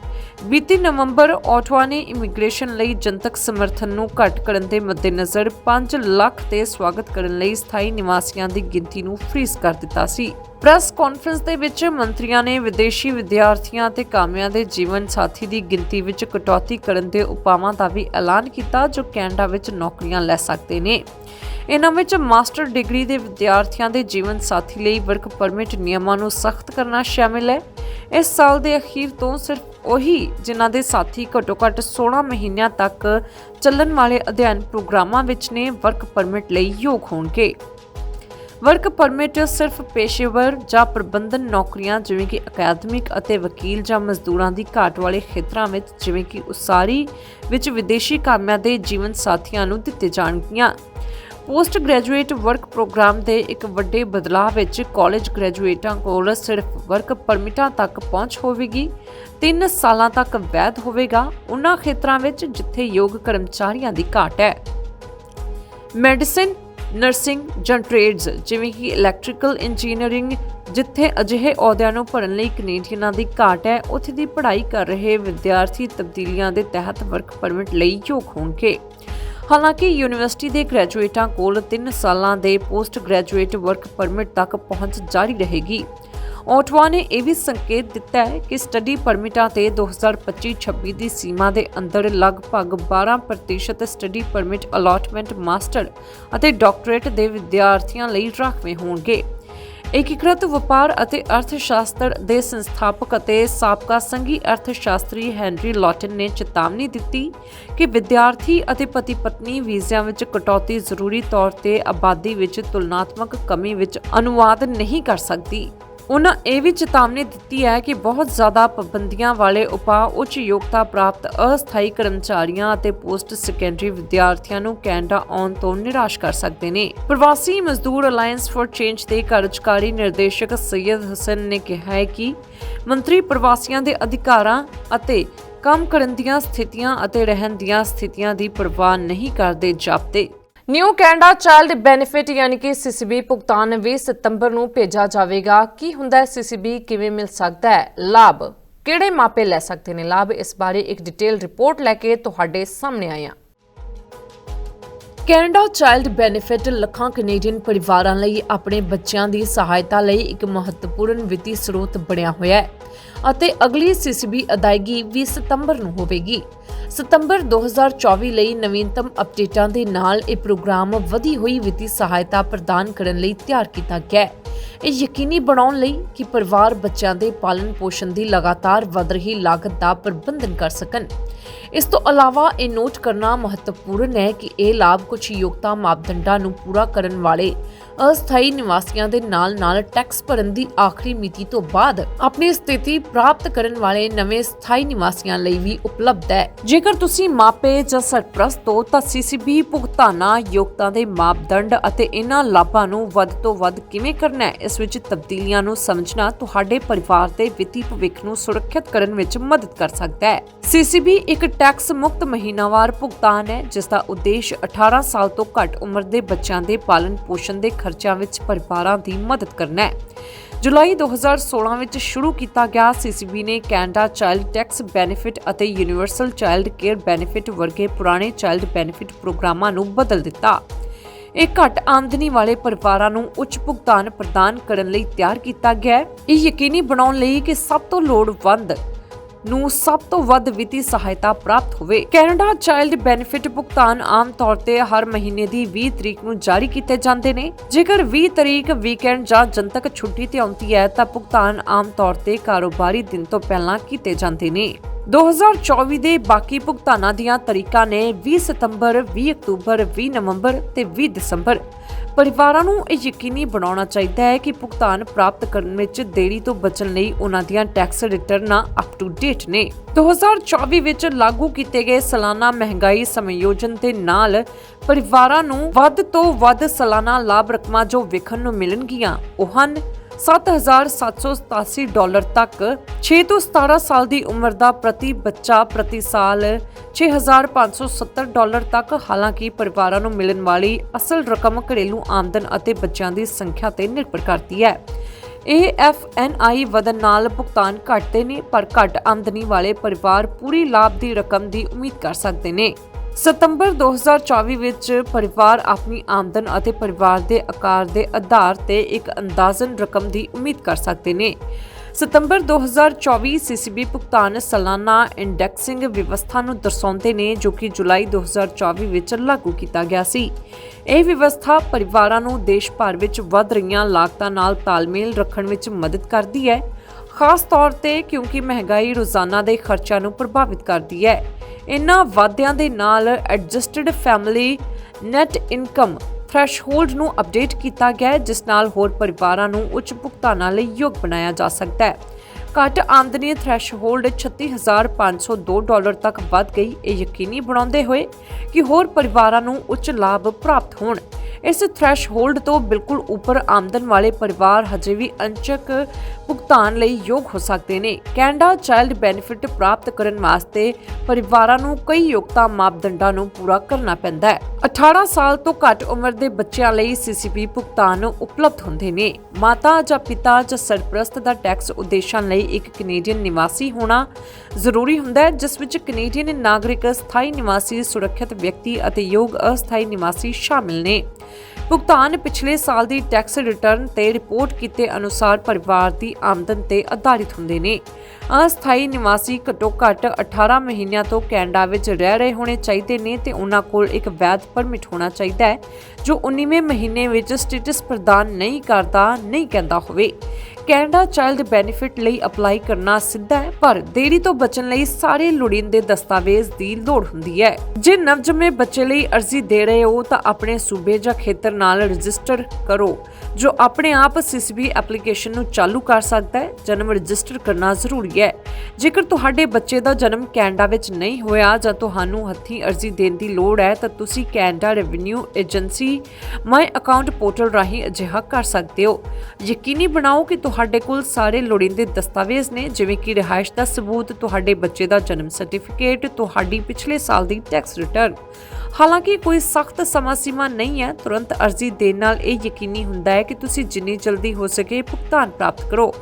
[SPEAKER 1] ਬੀਤੀ ਨਵੰਬਰ ਆਟਵਾ ਨੇ ਇਮੀਗ੍ਰੇਸ਼ਨ ਲਈ ਜਨਤਕ ਸਮਰਥਨ ਨੂੰ ਘੱਟ ਕਰਨ ਦੇ ਮੱਦੇਨਜ਼ਰ 5 ਲੱਖ ਤੇ ਸਵਾਗਤ ਕਰਨ ਲਈ ਸਥਾਈ ਨਿਵਾਸੀਆਂ ਦੀ ਗਿਣਤੀ ਨੂੰ ਫ੍ਰੀਜ਼ ਕਰ ਦਿੱਤਾ ਸੀ। ਪ੍ਰੈਸ ਕਾਨਫਰੰਸ ਦੇ ਵਿੱਚ ਮੰਤਰੀਆਂ ਨੇ ਵਿਦੇਸ਼ੀ ਵਿਦਿਆਰਥੀਆਂ ਤੇ ਕਾਮਿਆਂ ਦੇ ਜੀਵਨ ਸਾਥੀ ਦੀ ਗਿਣਤੀ ਵਿੱਚ ਕਟੌਤੀ ਕਰਨ ਦੇ ਉਪਾਵਾਂ ਦਾ ਵੀ ਐਲਾਨ ਕੀਤਾ, ਜੋ ਕੈਨੇਡਾ ਵਿੱਚ ਨੌਕਰੀਆਂ ਲੈ ਸਕਦੇ ਨੇ। ਇਹਨਾਂ ਵਿੱਚ ਮਾਸਟਰ ਡਿਗਰੀ ਦੇ ਵਿਦਿਆਰਥੀਆਂ ਦੇ ਜੀਵਨ ਸਾਥੀ ਲਈ ਵਰਕ ਪਰਮਿਟ ਨਿਯਮਾਂ ਨੂੰ ਸਖਤ ਕਰਨਾ ਸ਼ਾਮਿਲ ਹੈ। ਇਸ ਸਾਲ ਦੇ ਅਖੀਰ ਤੋਂ ਸਿਰਫ ਉਹੀ ਜਿਨ੍ਹਾਂ ਦੇ ਸਾਥੀ ਘੱਟੋ-ਘੱਟ 16 ਮਹੀਨਿਆਂ ਤੱਕ ਚੱਲਣ ਵਾਲੇ ਅਧਿਐਨ ਪ੍ਰੋਗਰਾਮਾਂ ਵਿੱਚ ਨੇ ਵਰਕ ਪਰਮਿਟ ਲਈ ਯੋਗ ਹੋਣਗੇ। ਵਰਕ ਪਰਮਿਟ ਸਿਰਫ ਪੇਸ਼ੇਵਰ ਜਾਂ ਪ੍ਰਬੰਧਨ ਨੌਕਰੀਆਂ ਜਿਵੇਂ ਕਿ ਅਕਾਦਮਿਕ ਅਤੇ ਵਕੀਲ ਜਾਂ ਮਜ਼ਦੂਰਾਂ ਦੀ ਘਾਟ ਵਾਲੇ ਖੇਤਰਾਂ ਵਿੱਚ ਜਿਵੇਂ ਕਿ ਉਸਾਰੀ ਵਿੱਚ ਵਿਦੇਸ਼ੀ ਕਾਮਿਆਂ ਦੇ ਜੀਵਨ ਸਾਥੀਆਂ ਨੂੰ ਦਿੱਤੇ ਜਾਣਗੀਆਂ। ਪੋਸਟ ਗ੍ਰੈਜੂਏਟ ਵਰਕ ਪ੍ਰੋਗਰਾਮ ਦੇ ਇੱਕ ਵੱਡੇ ਬਦਲਾਅ ਵਿੱਚ ਕਾਲਜ ਗ੍ਰੈਜੂਏਟਾਂ ਕੋਲ ਸਿਰਫ ਵਰਕ ਪਰਮਿਟਾਂ ਤੱਕ ਪਹੁੰਚ ਹੋਵੇਗੀ 3 ਸਾਲਾਂ ਤੱਕ ਵੈਧ ਹੋਵੇਗਾ ਉਹਨਾਂ ਖੇਤਰਾਂ ਵਿੱਚ ਜਿੱਥੇ ਯੋਗ ਕਰਮਚਾਰੀਆਂ ਦੀ ਘਾਟ ਹੈ। ਮੈਡੀਸਿਨ, ਨਰਸਿੰਗ ਜਾਂ ਟ੍ਰੇਡਸ, ਜਿਵੇਂ ਕਿ ਇਲੈਕਟ੍ਰੀਕਲ ਇੰਜੀਨੀਅਰਿੰਗ, ਜਿੱਥੇ ਅਜਿਹੇ ਅਹੁਦਿਆਂ ਨੂੰ ਭਰਨ ਲਈ ਕੈਨੇਡੀਅਨਾਂ ਦੀ ਘਾਟ ਹੈ, ਉੱਥੇ ਦੀ ਪੜ੍ਹਾਈ ਕਰ ਰਹੇ ਵਿਦਿਆਰਥੀ ਤਬਦੀਲੀਆਂ ਦੇ ਤਹਿਤ ਵਰਕ ਪਰਮਿਟ ਲਈ ਯੋਗ ਹੋਣਗੇ। ਹਾਲਾਂਕਿ ਯੂਨੀਵਰਸਿਟੀ ਦੇ ਗ੍ਰੈਜੂਏਟਾਂ ਕੋਲ 3 ਸਾਲਾਂ ਦੇ ਪੋਸਟ ਗ੍ਰੈਜੂਏਟ ਵਰਕ ਪਰਮਿਟ ਤੱਕ ਪਹੁੰਚ ਜਾਰੀ ਰਹੇਗੀ। ਓਟਵਾ ਨੇ ਇਹ ਵੀ ਸੰਕੇਤ ਦਿੱਤਾ ਹੈ ਕਿ ਸਟੱਡੀ ਪਰਮਿਟਾਂ ਤੇ 2025-26 ਦੀ ਸੀਮਾ ਦੇ ਅੰਦਰ ਲਗਭਗ 12% ਸਟੱਡੀ ਪਰਮਿਟ ਅਲਾਟਮੈਂਟ ਮਾਸਟਰ ਅਤੇ ਡਾਕਟਰੇਟ ਦੇ ਵਿਦਿਆਰਥੀਆਂ ਲਈ ਰਾਖਵੇਂ ਹੋਣਗੇ। ਏਕੀਕ੍ਰਿਤ ਵਪਾਰ ਅਤੇ ਅਰਥਸ਼ਾਸਤਰ ਦੇ ਸੰਸਥਾਪਕ ਅਤੇ ਸਾਬਕਾ ਸੰਘੀ ਅਰਥਸ਼ਾਸਤਰੀ ਹੈਨਰੀ ਲੌਟਨ ਨੇ ਚੇਤਾਵਨੀ ਦਿੱਤੀ ਕਿ ਵਿਦਿਆਰਥੀ ਅਤੇ ਪਤੀ ਪਤਨੀ ਵੀਜ਼ਿਆਂ ਵਿੱਚ ਕਟੌਤੀ ਜ਼ਰੂਰੀ ਤੌਰ ਤੇ ਆਬਾਦੀ ਵਿੱਚ ਤੁਲਨਾਤਮਕ ਕਮੀ ਵਿੱਚ ਅਨੁਵਾਦ ਨਹੀਂ ਕਰ ਸਕਦੀ। ਉਹਨਾਂ ਇਹ ਵੀ ਚੇਤਾਵਨੀ ਦਿੱਤੀ ਹੈ ਕਿ ਬਹੁਤ ਜ਼ਿਆਦਾ ਪਾਬੰਦੀਆਂ ਵਾਲੇ ਉਪਾਅ ਉੱਚ ਯੋਗਤਾ ਪ੍ਰਾਪਤ ਅਸਥਾਈ ਕਰਮਚਾਰੀਆਂ ਅਤੇ ਪੋਸਟ ਸੈਕੰਡਰੀ ਵਿਦਿਆਰਥੀਆਂ ਨੂੰ ਕੈਨੇਡਾ ਆਉਣ ਤੋਂ ਨਿਰਾਸ਼ ਕਰ ਸਕਦੇ ਨੇ। ਪ੍ਰਵਾਸੀ ਮਜ਼ਦੂਰ ਅਲਾਈਅੰਸ ਫॉर ਚੇਂਜ ਦੇ ਕਾਰਜਕਾਰੀ ਨਿਰਦੇਸ਼ਕ ਸੈਯਦ ਹਸਨ ਨੇ ਕਿਹਾ ਹੈ ਕਿ ਮੰਤਰੀ ਪ੍ਰਵਾਸੀਆਂ ਦੇ ਅਧਿਕਾਰਾਂ ਅਤੇ ਕੰਮ ਕਰਨ ਦੀਆਂ ਸਥਿਤੀਆਂ ਅਤੇ ਰਹਿਣ ਦੀਆਂ ਸਥਿਤੀਆਂ ਦੀ ਪਰਵਾਹ ਨਹੀਂ ਕਰਦੇ ਜਾਪਦੇ। ਨਿਊ ਕੈਨੇਡਾ ਚਾਈਲਡ ਬੈਨੀਫਿਟ ਯਾਨੀ ਕਿ ਸੀਸੀਬੀ ਭੁਗਤਾਨ 20 ਸਤੰਬਰ ਨੂੰ ਭੇਜਿਆ ਜਾਵੇਗਾ। ਕੀ ਹੁੰਦਾ ਹੈ? ਸੀਸੀਬੀ ਕਿਵੇਂ ਮਿਲ ਸਕਦਾ ਹੈ? ਲਾਭ ਕਿਹੜੇ ਮਾਪੇ ਲੈ ਸਕਦੇ ਨੇ? ਲਾਭ ਇਸ ਬਾਰੇ ਇੱਕ ਡਿਟੇਲ ਰਿਪੋਰਟ ਲੈ ਕੇ ਤੁਹਾਡੇ ਸਾਹਮਣੇ ਆਇਆ ਕੈਨੇਡਾ ਚਾਈਲਡ ਬੈਨੀਫਿਟ ਲੱਖਾਂ ਕੈਨੇਡੀਅਨ ਪਰਿਵਾਰਾਂ ਲਈ ਆਪਣੇ ਬੱਚਿਆਂ ਦੀ ਸਹਾਇਤਾ ਲਈ ਇੱਕ ਮਹੱਤਵਪੂਰਨ ਵਿੱਤੀ ਸਰੋਤ ਬਣਿਆ ਹੋਇਆ ਹੈ ਅਤੇ ਅਗਲੀ ਸੀਸੀਬੀ ਅਦਾਇਗੀ 20 ਸਤੰਬਰ ਨੂੰ ਹੋਵੇਗੀ। ਸਤੰਬਰ 2024 ਲਈ ਨਵੀਨਤਮ ਅਪਡੇਟਾਂ ਦੇ ਨਾਲ ਇਹ ਪ੍ਰੋਗਰਾਮ ਵਧੀ ਹੋਈ ਵਿੱਤੀ ਸਹਾਇਤਾ ਪ੍ਰਦਾਨ ਕਰਨ ਲਈ ਤਿਆਰ ਕੀਤਾ ਗਿਆ ਹੈ। ਇਹ ਯਕੀਨੀ ਬਣਾਉਣ ਲਈ ਕਿ ਪਰਿਵਾਰ ਬੱਚਿਆਂ ਦੇ ਪਾਲਣ ਪੋਸ਼ਣ ਦੀ ਲਗਾਤਾਰ ਵਧ ਰਹੀ ਲਾਗਤ ਦਾ ਪ੍ਰਬੰਧਨ ਕਰ ਸਕਣ। ਇਸ ਤੋਂ ਇਲਾਵਾ ਇਹ ਨੋਟ ਕਰਨਾ ਮਹੱਤਵਪੂਰਨ ਹੈ ਕਿ ਇਹ ਲਾਭ ਕੁਝ ਯੋਗਤਾ ਮਾਪਦੰਡਾਂ ਨੂੰ ਪੂਰਾ ਕਰਨ ਵਾਲੇ ਅਸਥਾਈ ਨਿਵਾਸੀਆਂ ਦੇ ਨਾਲ-ਨਾਲ ਟੈਕਸ ਭਰਨ ਦੀ ਆਖਰੀ ਮਿਤੀ ਤੋਂ ਬਾਅਦ ਆਪਣੀ ਸਥਿਤੀ ਪ੍ਰਾਪਤ ਕਰਨ ਵਾਲੇ ਨਵੇਂ ਸਥਾਈ ਨਿਵਾਸੀਆਂ ਲਈ ਵੀ ਉਪਲਬਧ ਹੈ। ਜੇਕਰ ਤੁਸੀਂ ਮਾਪੇ ਜਾਂ ਸਰਪ੍ਰਸਤ ਹੋ, ਤਾਂ ਸੀਸੀਬੀ ਭੁਗਤਾਨਾਂ ਯੋਗਤਾ ਦੇ ਮਾਪਦੰਡ ਅਤੇ ਇਹਨਾਂ ਲਾਭਾਂ ਨੂੰ ਵੱਧ ਤੋਂ ਵੱਧ ਕਿਵੇਂ ਕਰਨਾ ਹੈ, ਇਸ ਵਿੱਚ ਤਬਦੀਲੀਆਂ ਨੂੰ ਸਮਝਣਾ ਤੁਹਾਡੇ ਪਰਿਵਾਰ ਦੇ ਵਿੱਤੀ ਭਵਿੱਖ ਨੂੰ ਸੁਰੱਖਿਅਤ ਕਰਨ ਵਿੱਚ ਮਦਦ ਕਰ ਸਕਦਾ ਹੈ। ਸੀਸੀਬੀ ਇੱਕ ਟੈਕਸ ਮੁਕਤ ਮਹੀਨਾਵਾਰ ਭੁਗਤਾਨ ਹੈ, ਜਿਸ ਦਾ ਉਦੇਸ਼ 18 ਸਾਲ ਤੋਂ ਘੱਟ ਉਮਰ ਦੇ ਬੱਚਿਆਂ ਦੇ ਪਾਲਣ ਪੋਸ਼ਣ ਦੇ ਖਰਚਿਆਂ ਵਿੱਚ ਪਰਿਵਾਰਾਂ ਦੀ ਮਦਦ ਕਰਨਾ ਹੈ। ਜੁਲਾਈ 2016 ਵਿੱਚ ਸ਼ੁਰੂ ਕੀਤਾ ਗਿਆ ਸੀਸੀਬੀ ਨੇ ਕੈਨੇਡਾ ਚਾਈਲਡ ਟੈਕਸ ਬੈਨੀਫਿਟ ਅਤੇ ਯੂਨੀਵਰਸਲ ਚਾਈਲਡ ਕੇਅਰ ਬੈਨੀਫਿਟ ਵਰਗੇ ਪੁਰਾਣੇ ਚਾਈਲਡ ਬੈਨੀਫਿਟ ਪ੍ਰੋਗਰਾਮਾਂ ਨੂੰ ਬਦਲ ਦਿੱਤਾ। ਇਹ ਘੱਟ ਆਮਦਨੀ ਵਾਲੇ ਪਰਿਵਾਰਾਂ ਨੂੰ ਉੱਚ ਭੁਗਤਾਨ ਪ੍ਰਦਾਨ ਕਰਨ ਲਈ ਤਿਆਰ ਕੀਤਾ ਗਿਆ ਹੈ। ਇਹ ਯਕੀਨੀ ਬਣਾਉਣ ਲਈ ਕਿ ਸਭ ਤੋਂ ਲੋੜਵੰਦ ਨੂੰ ਸਭ ਤੋਂ ਵੱਧ ਵਿੱਤੀ ਸਹਾਇਤਾ ਪ੍ਰਾਪਤ ਹੋਵੇ। ਕੈਨੇਡਾ ਚਾਈਲਡ ਬੈਨੀਫਿਟ ਭੁਗਤਾਨ ਆਮ ਤੌਰ ਤੇ ਹਰ ਮਹੀਨੇ ਦੀ 20 ਤਰੀਕ ਨੂੰ ਜਾਰੀ ਕੀਤੇ ਜਾਂਦੇ ਨੇ। ਜੇਕਰ 20 ਤਰੀਕ, ਵੀਕਐਂਡ ਜਾਂ ਜਨਤਕ ਛੁੱਟੀ ਤੇ ਆਉਂਦੀ ਹੈ, ਤਾਂ ਭੁਗਤਾਨ ਆਮ ਤੌਰ ਤੇ ਕਾਰੋਬਾਰੀ ਦਿਨ ਤੋਂ ਪਹਿਲਾਂ ਕੀਤੇ ਜਾਂਦੇ ਨੇ। 2024 ਦੇ ਬਾਕੀ ਭੁਗਤਾਨਾਂ ਦੀਆਂ ਤਰੀਕਾਂ ਨੇ 20 ਸਤੰਬਰ 20 ਅਕਤੂਬਰ 20 ਨਵੰਬਰ ਤੇ 20 ਦਸੰਬਰ। ਪਰਿਵਾਰਾਂ ਨੂੰ ਇਹ ਯਕੀਨੀ ਬਣਾਉਣਾ ਚਾਹੀਦਾ ਹੈ ਕਿ ਭੁਗਤਾਨ ਪ੍ਰਾਪਤ ਕਰਨ ਵਿੱਚ ਦੇਰੀ ਤੋਂ ਬਚਣ ਲਈ ਉਹਨਾਂ ਦੀਆਂ ਟੈਕਸ ਰਿਟਰਨਾਂ ਅਪ ਟੂ ਡੇਟ ਨੇ। 2024 ਵਿੱਚ ਲਾਗੂ ਕੀਤੇ ਗਏ ਸਾਲਾਨਾ ਮਹਿੰਗਾਈ ਸਮਯੋਜਨ ਦੇ ਨਾਲ ਪਰਿਵਾਰਾਂ ਨੂੰ ਵੱਧ ਤੋਂ ਵੱਧ ਸਾਲਾਨਾ ਲਾਭ ਰਕਮਾਂ ਜੋ ਵੇਖਣ ਨੂੰ ਮਿਲਣਗੀਆਂ, ਉਹ ਹਨ 7787 ਡਾਲਰ ਤੱਕ 6 ਤੋਂ 17 ਸਾਲ ਦੀ ਉਮਰ ਦਾ ਪ੍ਰਤੀ ਬੱਚਾ ਪ੍ਰਤੀ ਸਾਲ 6570 ਡਾਲਰ ਤੱਕ। ਹਾਲਾਂਕਿ ਪਰਿਵਾਰਾਂ ਨੂੰ ਮਿਲਣ ਵਾਲੀ ਅਸਲ ਰਕਮ ਘਰੇਲੂ ਆਮਦਨ ਅਤੇ ਬੱਚਿਆਂ ਦੀ ਸੰਖਿਆ ਤੇ ਨਿਰਭਰ ਕਰਦੀ ਹੈ। ਇਹ ਐਫਐਨਆਈ ਵਧਣ ਨਾਲ ਭੁਗਤਾਨ ਘਟਦੇ ਨੇ, ਪਰ ਘੱਟ ਆਮਦਨੀ ਵਾਲੇ ਪਰਿਵਾਰ ਪੂਰੀ ਲਾਭ ਦੀ ਰਕਮ ਦੀ ਉਮੀਦ ਕਰ ਸਕਦੇ ਨੇ। ਸਤੰਬਰ 2024 ਵਿੱਚ ਪਰਿਵਾਰ ਆਪਣੀ ਆਮਦਨ ਅਤੇ ਪਰਿਵਾਰ ਦੇ ਆਕਾਰ ਦੇ ਆਧਾਰ ਤੇ ਇੱਕ ਅੰਦਾਜ਼ਨ ਰਕਮ ਦੀ ਉਮੀਦ ਕਰ ਸਕਦੇ ਨੇ। ਸਤੰਬਰ 2024 ਸੀਸੀਬੀ ਭੁਗਤਾਨ ਸਾਲਾਨਾ ਇੰਡੈਕਸਿੰਗ ਵਿਵਸਥਾ ਨੂੰ ਦਰਸਾਉਂਦੇ ਨੇ, ਜੋ ਕਿ ਜੁਲਾਈ 2024 ਵਿੱਚ ਲਾਗੂ ਕੀਤਾ ਗਿਆ ਸੀ। ਇਹ ਵਿਵਸਥਾ ਪਰਿਵਾਰਾਂ ਨੂੰ ਦੇਸ਼ ਭਰ ਵਿੱਚ ਵੱਧ ਰਹੀਆਂ ਲਾਗਤਾਂ ਨਾਲ ਤਾਲਮੇਲ ਰੱਖਣ ਵਿੱਚ ਮਦਦ ਕਰਦੀ ਹੈ। ਖਾਸ ਤੌਰ ਤੇ ਕਿਉਂਕਿ ਮਹਿੰਗਾਈ ਰੋਜ਼ਾਨਾ ਦੇ ਖਰਚਿਆਂ ਨੂੰ ਪ੍ਰਭਾਵਿਤ ਕਰਦੀ ਹੈ। ਇਨ੍ਹਾਂ ਵਾਧਿਆਂ ਦੇ ਨਾਲ adjusted family net income threshold ਨੂੰ ਅਪਡੇਟ ਕੀਤਾ ਗਿਆ ਹੈ, ਜਿਸ ਨਾਲ ਹੋਰ ਪਰਿਵਾਰਾਂ ਨੂੰ ਉੱਚ ਭੁਗਤਾਨਾਂ ਲਈ ਯੋਗ ਬਣਾਇਆ ਜਾ ਸਕਦਾ ਹੈ। ਘੱਟ ਆਮਦਨੀ ਥ੍ਰੈਸ਼ਹੋਲਡ 36502 ਡਾਲਰ ਤੱਕ ਵੱਧ ਗਈ। ਇਹ ਯਕੀਨੀ ਬਣਾਉਂਦੇ ਹੋਏ ਕਿ ਹੋਰ ਪਰਿਵਾਰਾਂ ਨੂੰ ਉੱਚ ਲਾਭ ਪ੍ਰਾਪਤ ਹੋਣ। ਇਸ ਥ੍ਰੈਸ਼ਹੋਲਡ ਤੋਂ ਬਿਲਕੁਲ ਉੱਪਰ ਆਮਦਨ ਵਾਲੇ ਪਰਿਵਾਰ ਹਜੇ ਵੀ ਅੰਸ਼ਕ ਭੁਗਤਾਨ ਲਈ ਯੋਗ ਹੋ ਸਕਦੇ ਨੇ। ਕੈਨੇਡਾ ਚਾਈਲਡ ਬੈਨੀਫਿਟ ਪ੍ਰਾਪਤ ਕਰਨ ਵਾਸਤੇ ਪਰਿਵਾਰਾਂ ਨੂੰ ਕਈ ਯੋਗਤਾ ਮਾਪਦੰਡਾਂ ਨੂੰ ਪੂਰਾ ਕਰਨਾ ਪੈਂਦਾ ਹੈ। 18 ਸਾਲ ਤੋਂ ਘੱਟ ਉਮਰ ਦੇ ਬੱਚਿਆਂ ਲਈ ਸੀਸੀਪੀ ਭੁਗਤਾਨ ਉਪਲਬਧ ਹੁੰਦੇ ਨੇ। ਮਾਤਾ ਜਾਂ ਪਿਤਾ ਜਾਂ ਸਰਪ੍ਰਸਤ ਦਾ ਟੈਕਸ ਉਦੇਸ਼ਾਂ ਲਈ ਇੱਕ ਕੈਨੇਡੀਅਨ ਨਿਵਾਸੀ ਹੋਣਾ ਜ਼ਰੂਰੀ ਹੁੰਦਾ ਹੈ, ਜਿਸ ਵਿੱਚ ਕੈਨੇਡੀਅਨ ਨਾਗਰਿਕ ਸਥਾਈ ਨਿਵਾਸੀ, ਸੁਰੱਖਿਅਤ ਵਿਅਕਤੀ ਅਤੇ ਯੋਗ ਅਸਥਾਈ ਨਿਵਾਸੀ ਸ਼ਾਮਿਲ ਨੇ। ਭੁਗਤਾਨ ਪਿਛਲੇ ਸਾਲ ਦੀ ਟੈਕਸ ਰਿਟਰਨ ਤੇ ਰਿਪੋਰਟ ਕੀਤੇ ਅਨੁਸਾਰ ਪਰਿਵਾਰ ਦੀ ਆਮਦਨ ਤੇ ਆਧਾਰਿਤ ਹੁੰਦੇ ਨੇ। ਅਸਥਾਈ ਨਿਵਾਸੀ ਘੱਟੋ ਘੱਟ 18 ਮਹੀਨਿਆਂ ਤੋਂ ਕੈਨੇਡਾ ਵਿੱਚ ਰਹਿ ਰਹੇ ਹੋਣੇ ਚਾਹੀਦੇ ਨੇ ਤੇ ਉਹਨਾਂ ਕੋਲ ਇੱਕ ਵੈਧ ਪਰਮਿਟ ਹੋਣਾ ਚਾਹੀਦਾ ਹੈ, ਜੋ 19ਵੇਂ ਮਹੀਨੇ ਵਿੱਚ ਸਟੇਟਸ ਪ੍ਰਦਾਨ ਨਹੀਂ ਕਰਦਾ, ਨਹੀਂ ਕਹਿੰਦਾ ਹੋਵੇ। ਕੈਨੇਡਾ ਚਾਈਲਡ ਬੈਨੀਫਿਟ ਲਈ ਅਪਲਾਈ ਕਰਨਾ ਸਿੱਧਾ ਹੈ, ਪਰ ਦੇਰੀ ਤੋਂ ਬਚਣ ਲਈ ਸਾਰੇ ਲੋੜੀਂਦੇ ਦਸਤਾਵੇਜ਼ ਦੀ ਲੋੜ ਹੁੰਦੀ ਹੈ। ਜੇ ਨਵਜੰਮੇ ਬੱਚੇ ਲਈ ਅਰਜ਼ੀ ਦੇ ਰਹੇ ਹੋ ਤਾਂ ਆਪਣੇ ਸੂਬੇ ਜਾਂ ਖੇਤਰ ਨਾਲ ਰਜਿਸਟਰ ਕਰੋ। ਜੋ ਆਪਣੇ ਆਪ ਸੀਸੀਬੀ ਐਪਲੀਕੇਸ਼ਨ ਨੂੰ ਚਾਲੂ ਕਰ ਸਕਦਾ ਹੈ। ਜਨਮ ਰਜਿਸਟਰ ਕਰਨਾ ਜ਼ਰੂਰੀ ਹੈ। ਜੇਕਰ ਤੁਹਾਡੇ ਬੱਚੇ ਦਾ ਜਨਮ ਕੈਨੇਡਾ ਵਿੱਚ ਨਹੀਂ ਹੋਇਆ ਜਾਂ ਤੁਹਾਨੂੰ ਹੱਥੀਂ ਅਰਜ਼ੀ ਦੇਣ ਦੀ ਲੋੜ ਹੈ, ਤਾਂ ਤੁਸੀਂ Canada revenue agency my account portal ਰਾਹੀਂ ਅਜਿਹਾ ਕਰ ਸਕਦੇ ਹੋ। ਯਕੀਨੀ ਬਣਾਓ ਕਿ ਤੁਹਾਡੇ ਕੋਲ ਸਾਰੇ ਲੋੜੀਂਦੇ ਦਸਤਾਵੇਜ਼ ਨੇ, ਜਿਵੇਂ ਕਿ ਰਿਹਾਇਸ਼ ਦਾ ਸਬੂਤ, ਤੁਹਾਡੇ ਬੱਚੇ ਦਾ ਜਨਮ ਸਰਟੀਫਿਕੇਟ, ਤੁਹਾਡੀ ਪਿਛਲੇ ਸਾਲ ਦੀ ਟੈਕਸ ਰਿਟਰਨ। ਹਾਲਾਂਕਿ ਕੋਈ ਸਖਤ ਸਮਾਂ ਸੀਮਾ ਨਹੀਂ ਹੈ। ਤੁਰੰਤ ਅਰਜ਼ੀ ਦੇਣ ਨਾਲ ਇਹ ਯਕੀਨੀ ਹੁੰਦਾ ਹੈ ਕਿ ਤੁਸੀਂ ਜਿੰਨੀ ਜਲਦੀ ਹੋ ਸਕੇ ਭੁਗਤਾਨ ਪ੍ਰਾਪਤ ਕਰੋ।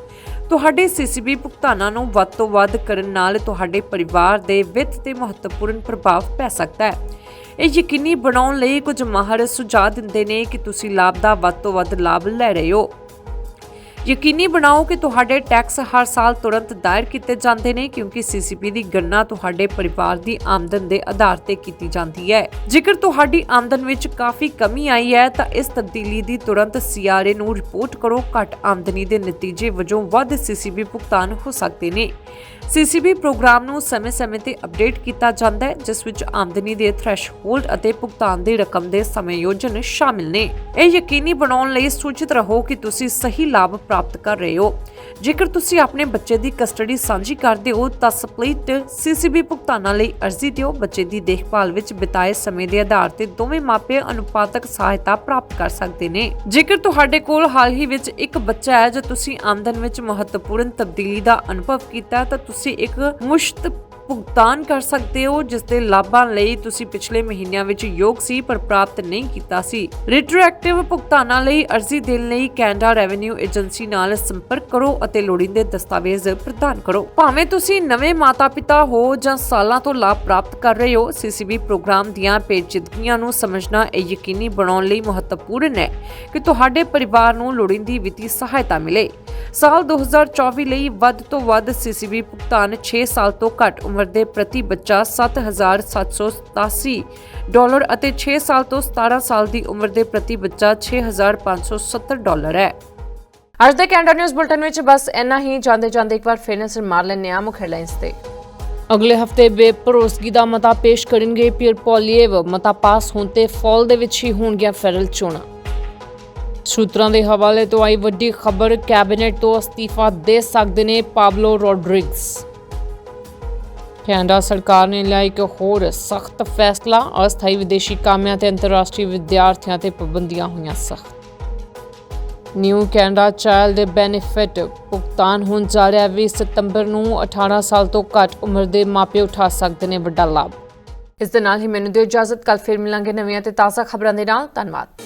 [SPEAKER 1] ਤੁਹਾਡੇ ਸੀਸੀਬੀ ਭੁਗਤਾਨਾਂ ਨੂੰ ਵੱਧ ਤੋਂ ਵੱਧ ਕਰਨ ਨਾਲ ਤੁਹਾਡੇ ਪਰਿਵਾਰ ਦੇ ਵਿੱਤ ਤੇ ਮਹੱਤਵਪੂਰਨ ਪ੍ਰਭਾਵ ਪੈ ਸਕਦਾ ਹੈ। ਇਹ ਯਕੀਨੀ ਬਣਾਉਣ ਲਈ ਕੁਝ ਮਾਹਰ ਸੁਝਾਅ ਦਿੰਦੇ ਨੇ ਕਿ ਤੁਸੀਂ ਲਾਭ ਦਾ ਵੱਧ ਤੋਂ ਵੱਧ ਲਾਭ ਲੈ ਰਹੇ ਹੋ। ਯਕੀਨੀ ਬਣਾਓ ਕਿ ਤੁਹਾਡੇ ਟੈਕਸ ਹਰ ਸਾਲ ਤੁਰੰਤ ਦਾਇਰ ਕੀਤੇ ਜਾਂਦੇ ਨੇ, ਕਿਉਂਕਿ ਸੀਸੀਪੀ ਦੀ ਗਣਨਾ ਤੁਹਾਡੇ ਪਰਿਵਾਰ ਦੀ ਆਮਦਨ ਦੇ ਆਧਾਰ ਤੇ ਕੀਤੀ ਜਾਂਦੀ ਹੈ। ਜੇਕਰ ਤੁਹਾਡੀ ਆਮਦਨ ਵਿੱਚ ਕਾਫੀ ਕਮੀ ਆਈ ਹੈ, ਤਾਂ ਇਸ ਤਬਦੀਲੀ ਦੀ ਤੁਰੰਤ ਸੀਆਰਏ ਨੂੰ ਰਿਪੋਰਟ ਕਰੋ। ਘੱਟ ਆਮਦਨੀ ਦੇ ਨਤੀਜੇ ਵਜੋਂ ਵੱਧ ਸੀਸੀਬੀ ਭੁਗਤਾਨ ਹੋ ਸਕਦੇ ਨੇ। ਸੀਸੀਬੀ ਪ੍ਰੋਗਰਾਮ ਨੂੰ ਸਮੇਂ-ਸਮੇਂ ਤੇ ਅਪਡੇਟ ਕੀਤਾ ਜਾਂਦਾ ਹੈ, ਜਿਸ ਵਿੱਚ ਆਮਦਨੀ ਦੇ ਥ੍ਰੈਸ਼ਹੋਲਡ ਅਤੇ ਭੁਗਤਾਨ ਦੀ ਰਕਮ ਦੇ ਸਮੇਯੋਜਨ ਸ਼ਾਮਿਲ ਨੇ। ਇਹ ਯਕੀਨੀ ਬਣਾਉਣ ਲਈ ਸੂਚਿਤ ਰਹੋ ਕਿ ਤੁਸੀਂ ਸਹੀ ਲਾਭ ਪ੍ਰਾਪਤ ਕਰ ਰਹੇ ਹੋ। ਜੇਕਰ ਤੁਸੀਂ ਆਪਣੇ ਬੱਚੇ ਦੀ ਕਸਟਡੀ ਸਾਂਝੀ ਕਰਦੇ ਹੋ, ਤਾਂ ਸਪਲਿਟ ਸੀਸੀਬੀ ਭੁਗਤਾਨਾਂ ਲਈ ਅਰਜ਼ੀ ਦਿਓ। ਬੱਚੇ ਦੀ ਦੇਖਭਾਲ ਵਿੱਚ ਬਿਤਾਏ ਸਮੇਂ ਦੇ ਆਧਾਰ ਤੇ ਦੋਵੇਂ ਮਾਪੇ ਅਨੁਪਾਤਕ ਸਹਾਇਤਾ ਪ੍ਰਾਪਤ ਕਰ ਸਕਦੇ ਨੇ। ਜੇਕਰ ਤੁਹਾਡੇ ਕੋਲ ਹਾਲ ਹੀ ਵਿੱਚ ਇੱਕ ਬੱਚਾ ਹੈ, ਜਾਂ ਤੁਸੀਂ ਆਮਦਨ ਵਿੱਚ ਮਹੱਤਵਪੂਰਨ ਤਬਦੀਲੀ ਦਾ ਅਨੁਭਵ ਕੀਤਾ ਤਾਂ ਤੁਸੀਂ ਇੱਕ ਮੁਸ਼ਤ ਭੁਗਤਾਨ ਕਰ ਸਕਦੇ ਹੋ, ਜਿਸ ਦੇ ਲਾਭਾਂ ਲਈ ਤੁਸੀਂ ਪਿਛਲੇ ਮਹੀਨਿਆਂ ਵਿੱਚ ਯੋਗ ਸੀ, ਪਰ ਪ੍ਰਾਪਤ ਨਹੀਂ ਕੀਤਾ ਸੀ। ਰਿਟਰੋਐਕਟਿਵ ਭੁਗਤਾਨਾਂ ਲਈ ਅਰਜ਼ੀ ਦੇਣ ਲਈ ਕੈਨੇਡਾ ਰੈਵਨਿਊ ਏਜੰਸੀ ਨਾਲ ਸੰਪਰਕ ਕਰੋ ਅਤੇ ਲੋੜੀਂਦੇ ਦਸਤਾਵੇਜ਼ ਪ੍ਰਦਾਨ ਕਰੋ। ਭਾਵੇਂ ਤੁਸੀਂ ਨਵੇਂ ਮਾਤਾ-ਪਿਤਾ ਹੋ ਜਾਂ ਸਾਲਾਂ ਤੋਂ ਲਾਭ ਪ੍ਰਾਪਤ ਕਰ ਰਹੇ ਹੋ ਸੀਸੀਬੀ ਪ੍ਰੋਗਰਾਮ ਦੀਆਂ ਪੇਚੀਦਗੀਆਂ ਨੂੰ ਸਮਝਣਾ ਇਹ ਯਕੀਨੀ ਬਣਾਉਣ ਲਈ ਮਹੱਤਵਪੂਰਨ ਹੈ ਕਿ ਤੁਹਾਡੇ ਪਰਿਵਾਰ ਨੂੰ ਲੋੜੀਂਦੀ ਵਿੱਤੀ ਸਹਾਇਤਾ ਮਿਲੇ। ਸਾਲ 2024 ਲਈ ਵੱਧ ਤੋਂ ਵੱਧ ਸੀਸੀਬੀ ਭੁਗਤਾਨ 6 ਸਾਲ ਤੋਂ ਘੱਟ ਉਮਰ ਦੇ ਪ੍ਰਤੀ ਬੱਚਾ 7787 ਡਾਲਰ ਅਤੇ 6 ਸਾਲ ਤੋਂ 17 ਸਾਲ ਦੀ ਉਮਰ ਦੇ ਪ੍ਰਤੀ ਬੱਚਾ 6570 ਡਾਲਰ ਹੈ। ਅੱਜ ਦੇ ਕੈਨੇਡਾ ਨਿਊਜ਼ ਬੁਲਟਨ ਵਿੱਚ ਬਸ ਇੰਨਾ ਹੀ। ਜਾਂਦੇ ਜਾਂਦੇ ਇੱਕ ਵਾਰ ਫਿਰ ਨਜ਼ਰ ਮਾਰ ਲੈਂਦੇ ਹਾਂ ਮੁੱਖ ਹੈਡਲਾਈਨਸ ਤੇ। ਅਗਲੇ ਹਫ਼ਤੇ ਬੇਭਰੋਸਗੀ ਦਾ ਮਤਾ ਪੇਸ਼ ਕਰਨਗੇ। ਪੀਅਰ ਪੋਲੀਏਵ ਮਤਾ ਪਾਸ ਹੋਣ ਤੇ ਫਾਲ ਦੇ ਵਿੱਚ ਹੀ ਹੋਣਗੀਆਂ ਫੈਡਰਲ ਚੋਣਾਂ। ਸੂਤਰਾਂ ਦੇ ਹਵਾਲੇ ਤੋਂ ਆਈ ਵੱਡੀ ਖਬਰ, ਕੈਬਨਿਟ ਤੋਂ ਅਸਤੀਫਾ ਦੇ ਸਕਦੇ ਨੇ ਪਾਬਲੋ ਰੋਡਰਿਗਸ। ਕੈਨੇਡਾ ਸਰਕਾਰ ਨੇ ਲਿਆ ਇੱਕ ਹੋਰ ਸਖਤ ਫੈਸਲਾ, ਅਸਥਾਈ ਵਿਦੇਸ਼ੀ ਕਾਮਿਆਂ ਤੇ ਅੰਤਰਰਾਸ਼ਟਰੀ ਵਿਦਿਆਰਥੀਆਂ ਤੇ ਪਾਬੰਦੀਆਂ ਹੋਈਆਂ ਸਖਤ। ਨਿਊ ਕੈਨੇਡਾ ਚਾਈਲਡ ਬੈਨੀਫਿਟ ਭੁਗਤਾਨ ਹੋਣ ਜਾ ਰਿਹਾ 20 ਸਤੰਬਰ ਨੂੰ 18 ਸਾਲ ਤੋਂ ਘੱਟ ਉਮਰ ਦੇ ਮਾਪੇ ਉਠਾ ਸਕਦੇ ਨੇ ਵੱਡਾ ਲਾਭ। ਇਸ ਦੇ ਨਾਲ ਹੀ ਮੈਨੂੰ ਦਿਓ ਇਜਾਜ਼ਤ ਕੱਲ ਫਿਰ ਮਿਲਾਂਗੇ ਨਵੀਆਂ ਤੇ ਤਾਜ਼ਾ ਖਬਰਾਂ ਦੇ ਨਾਲ। ਧੰਨਵਾਦ।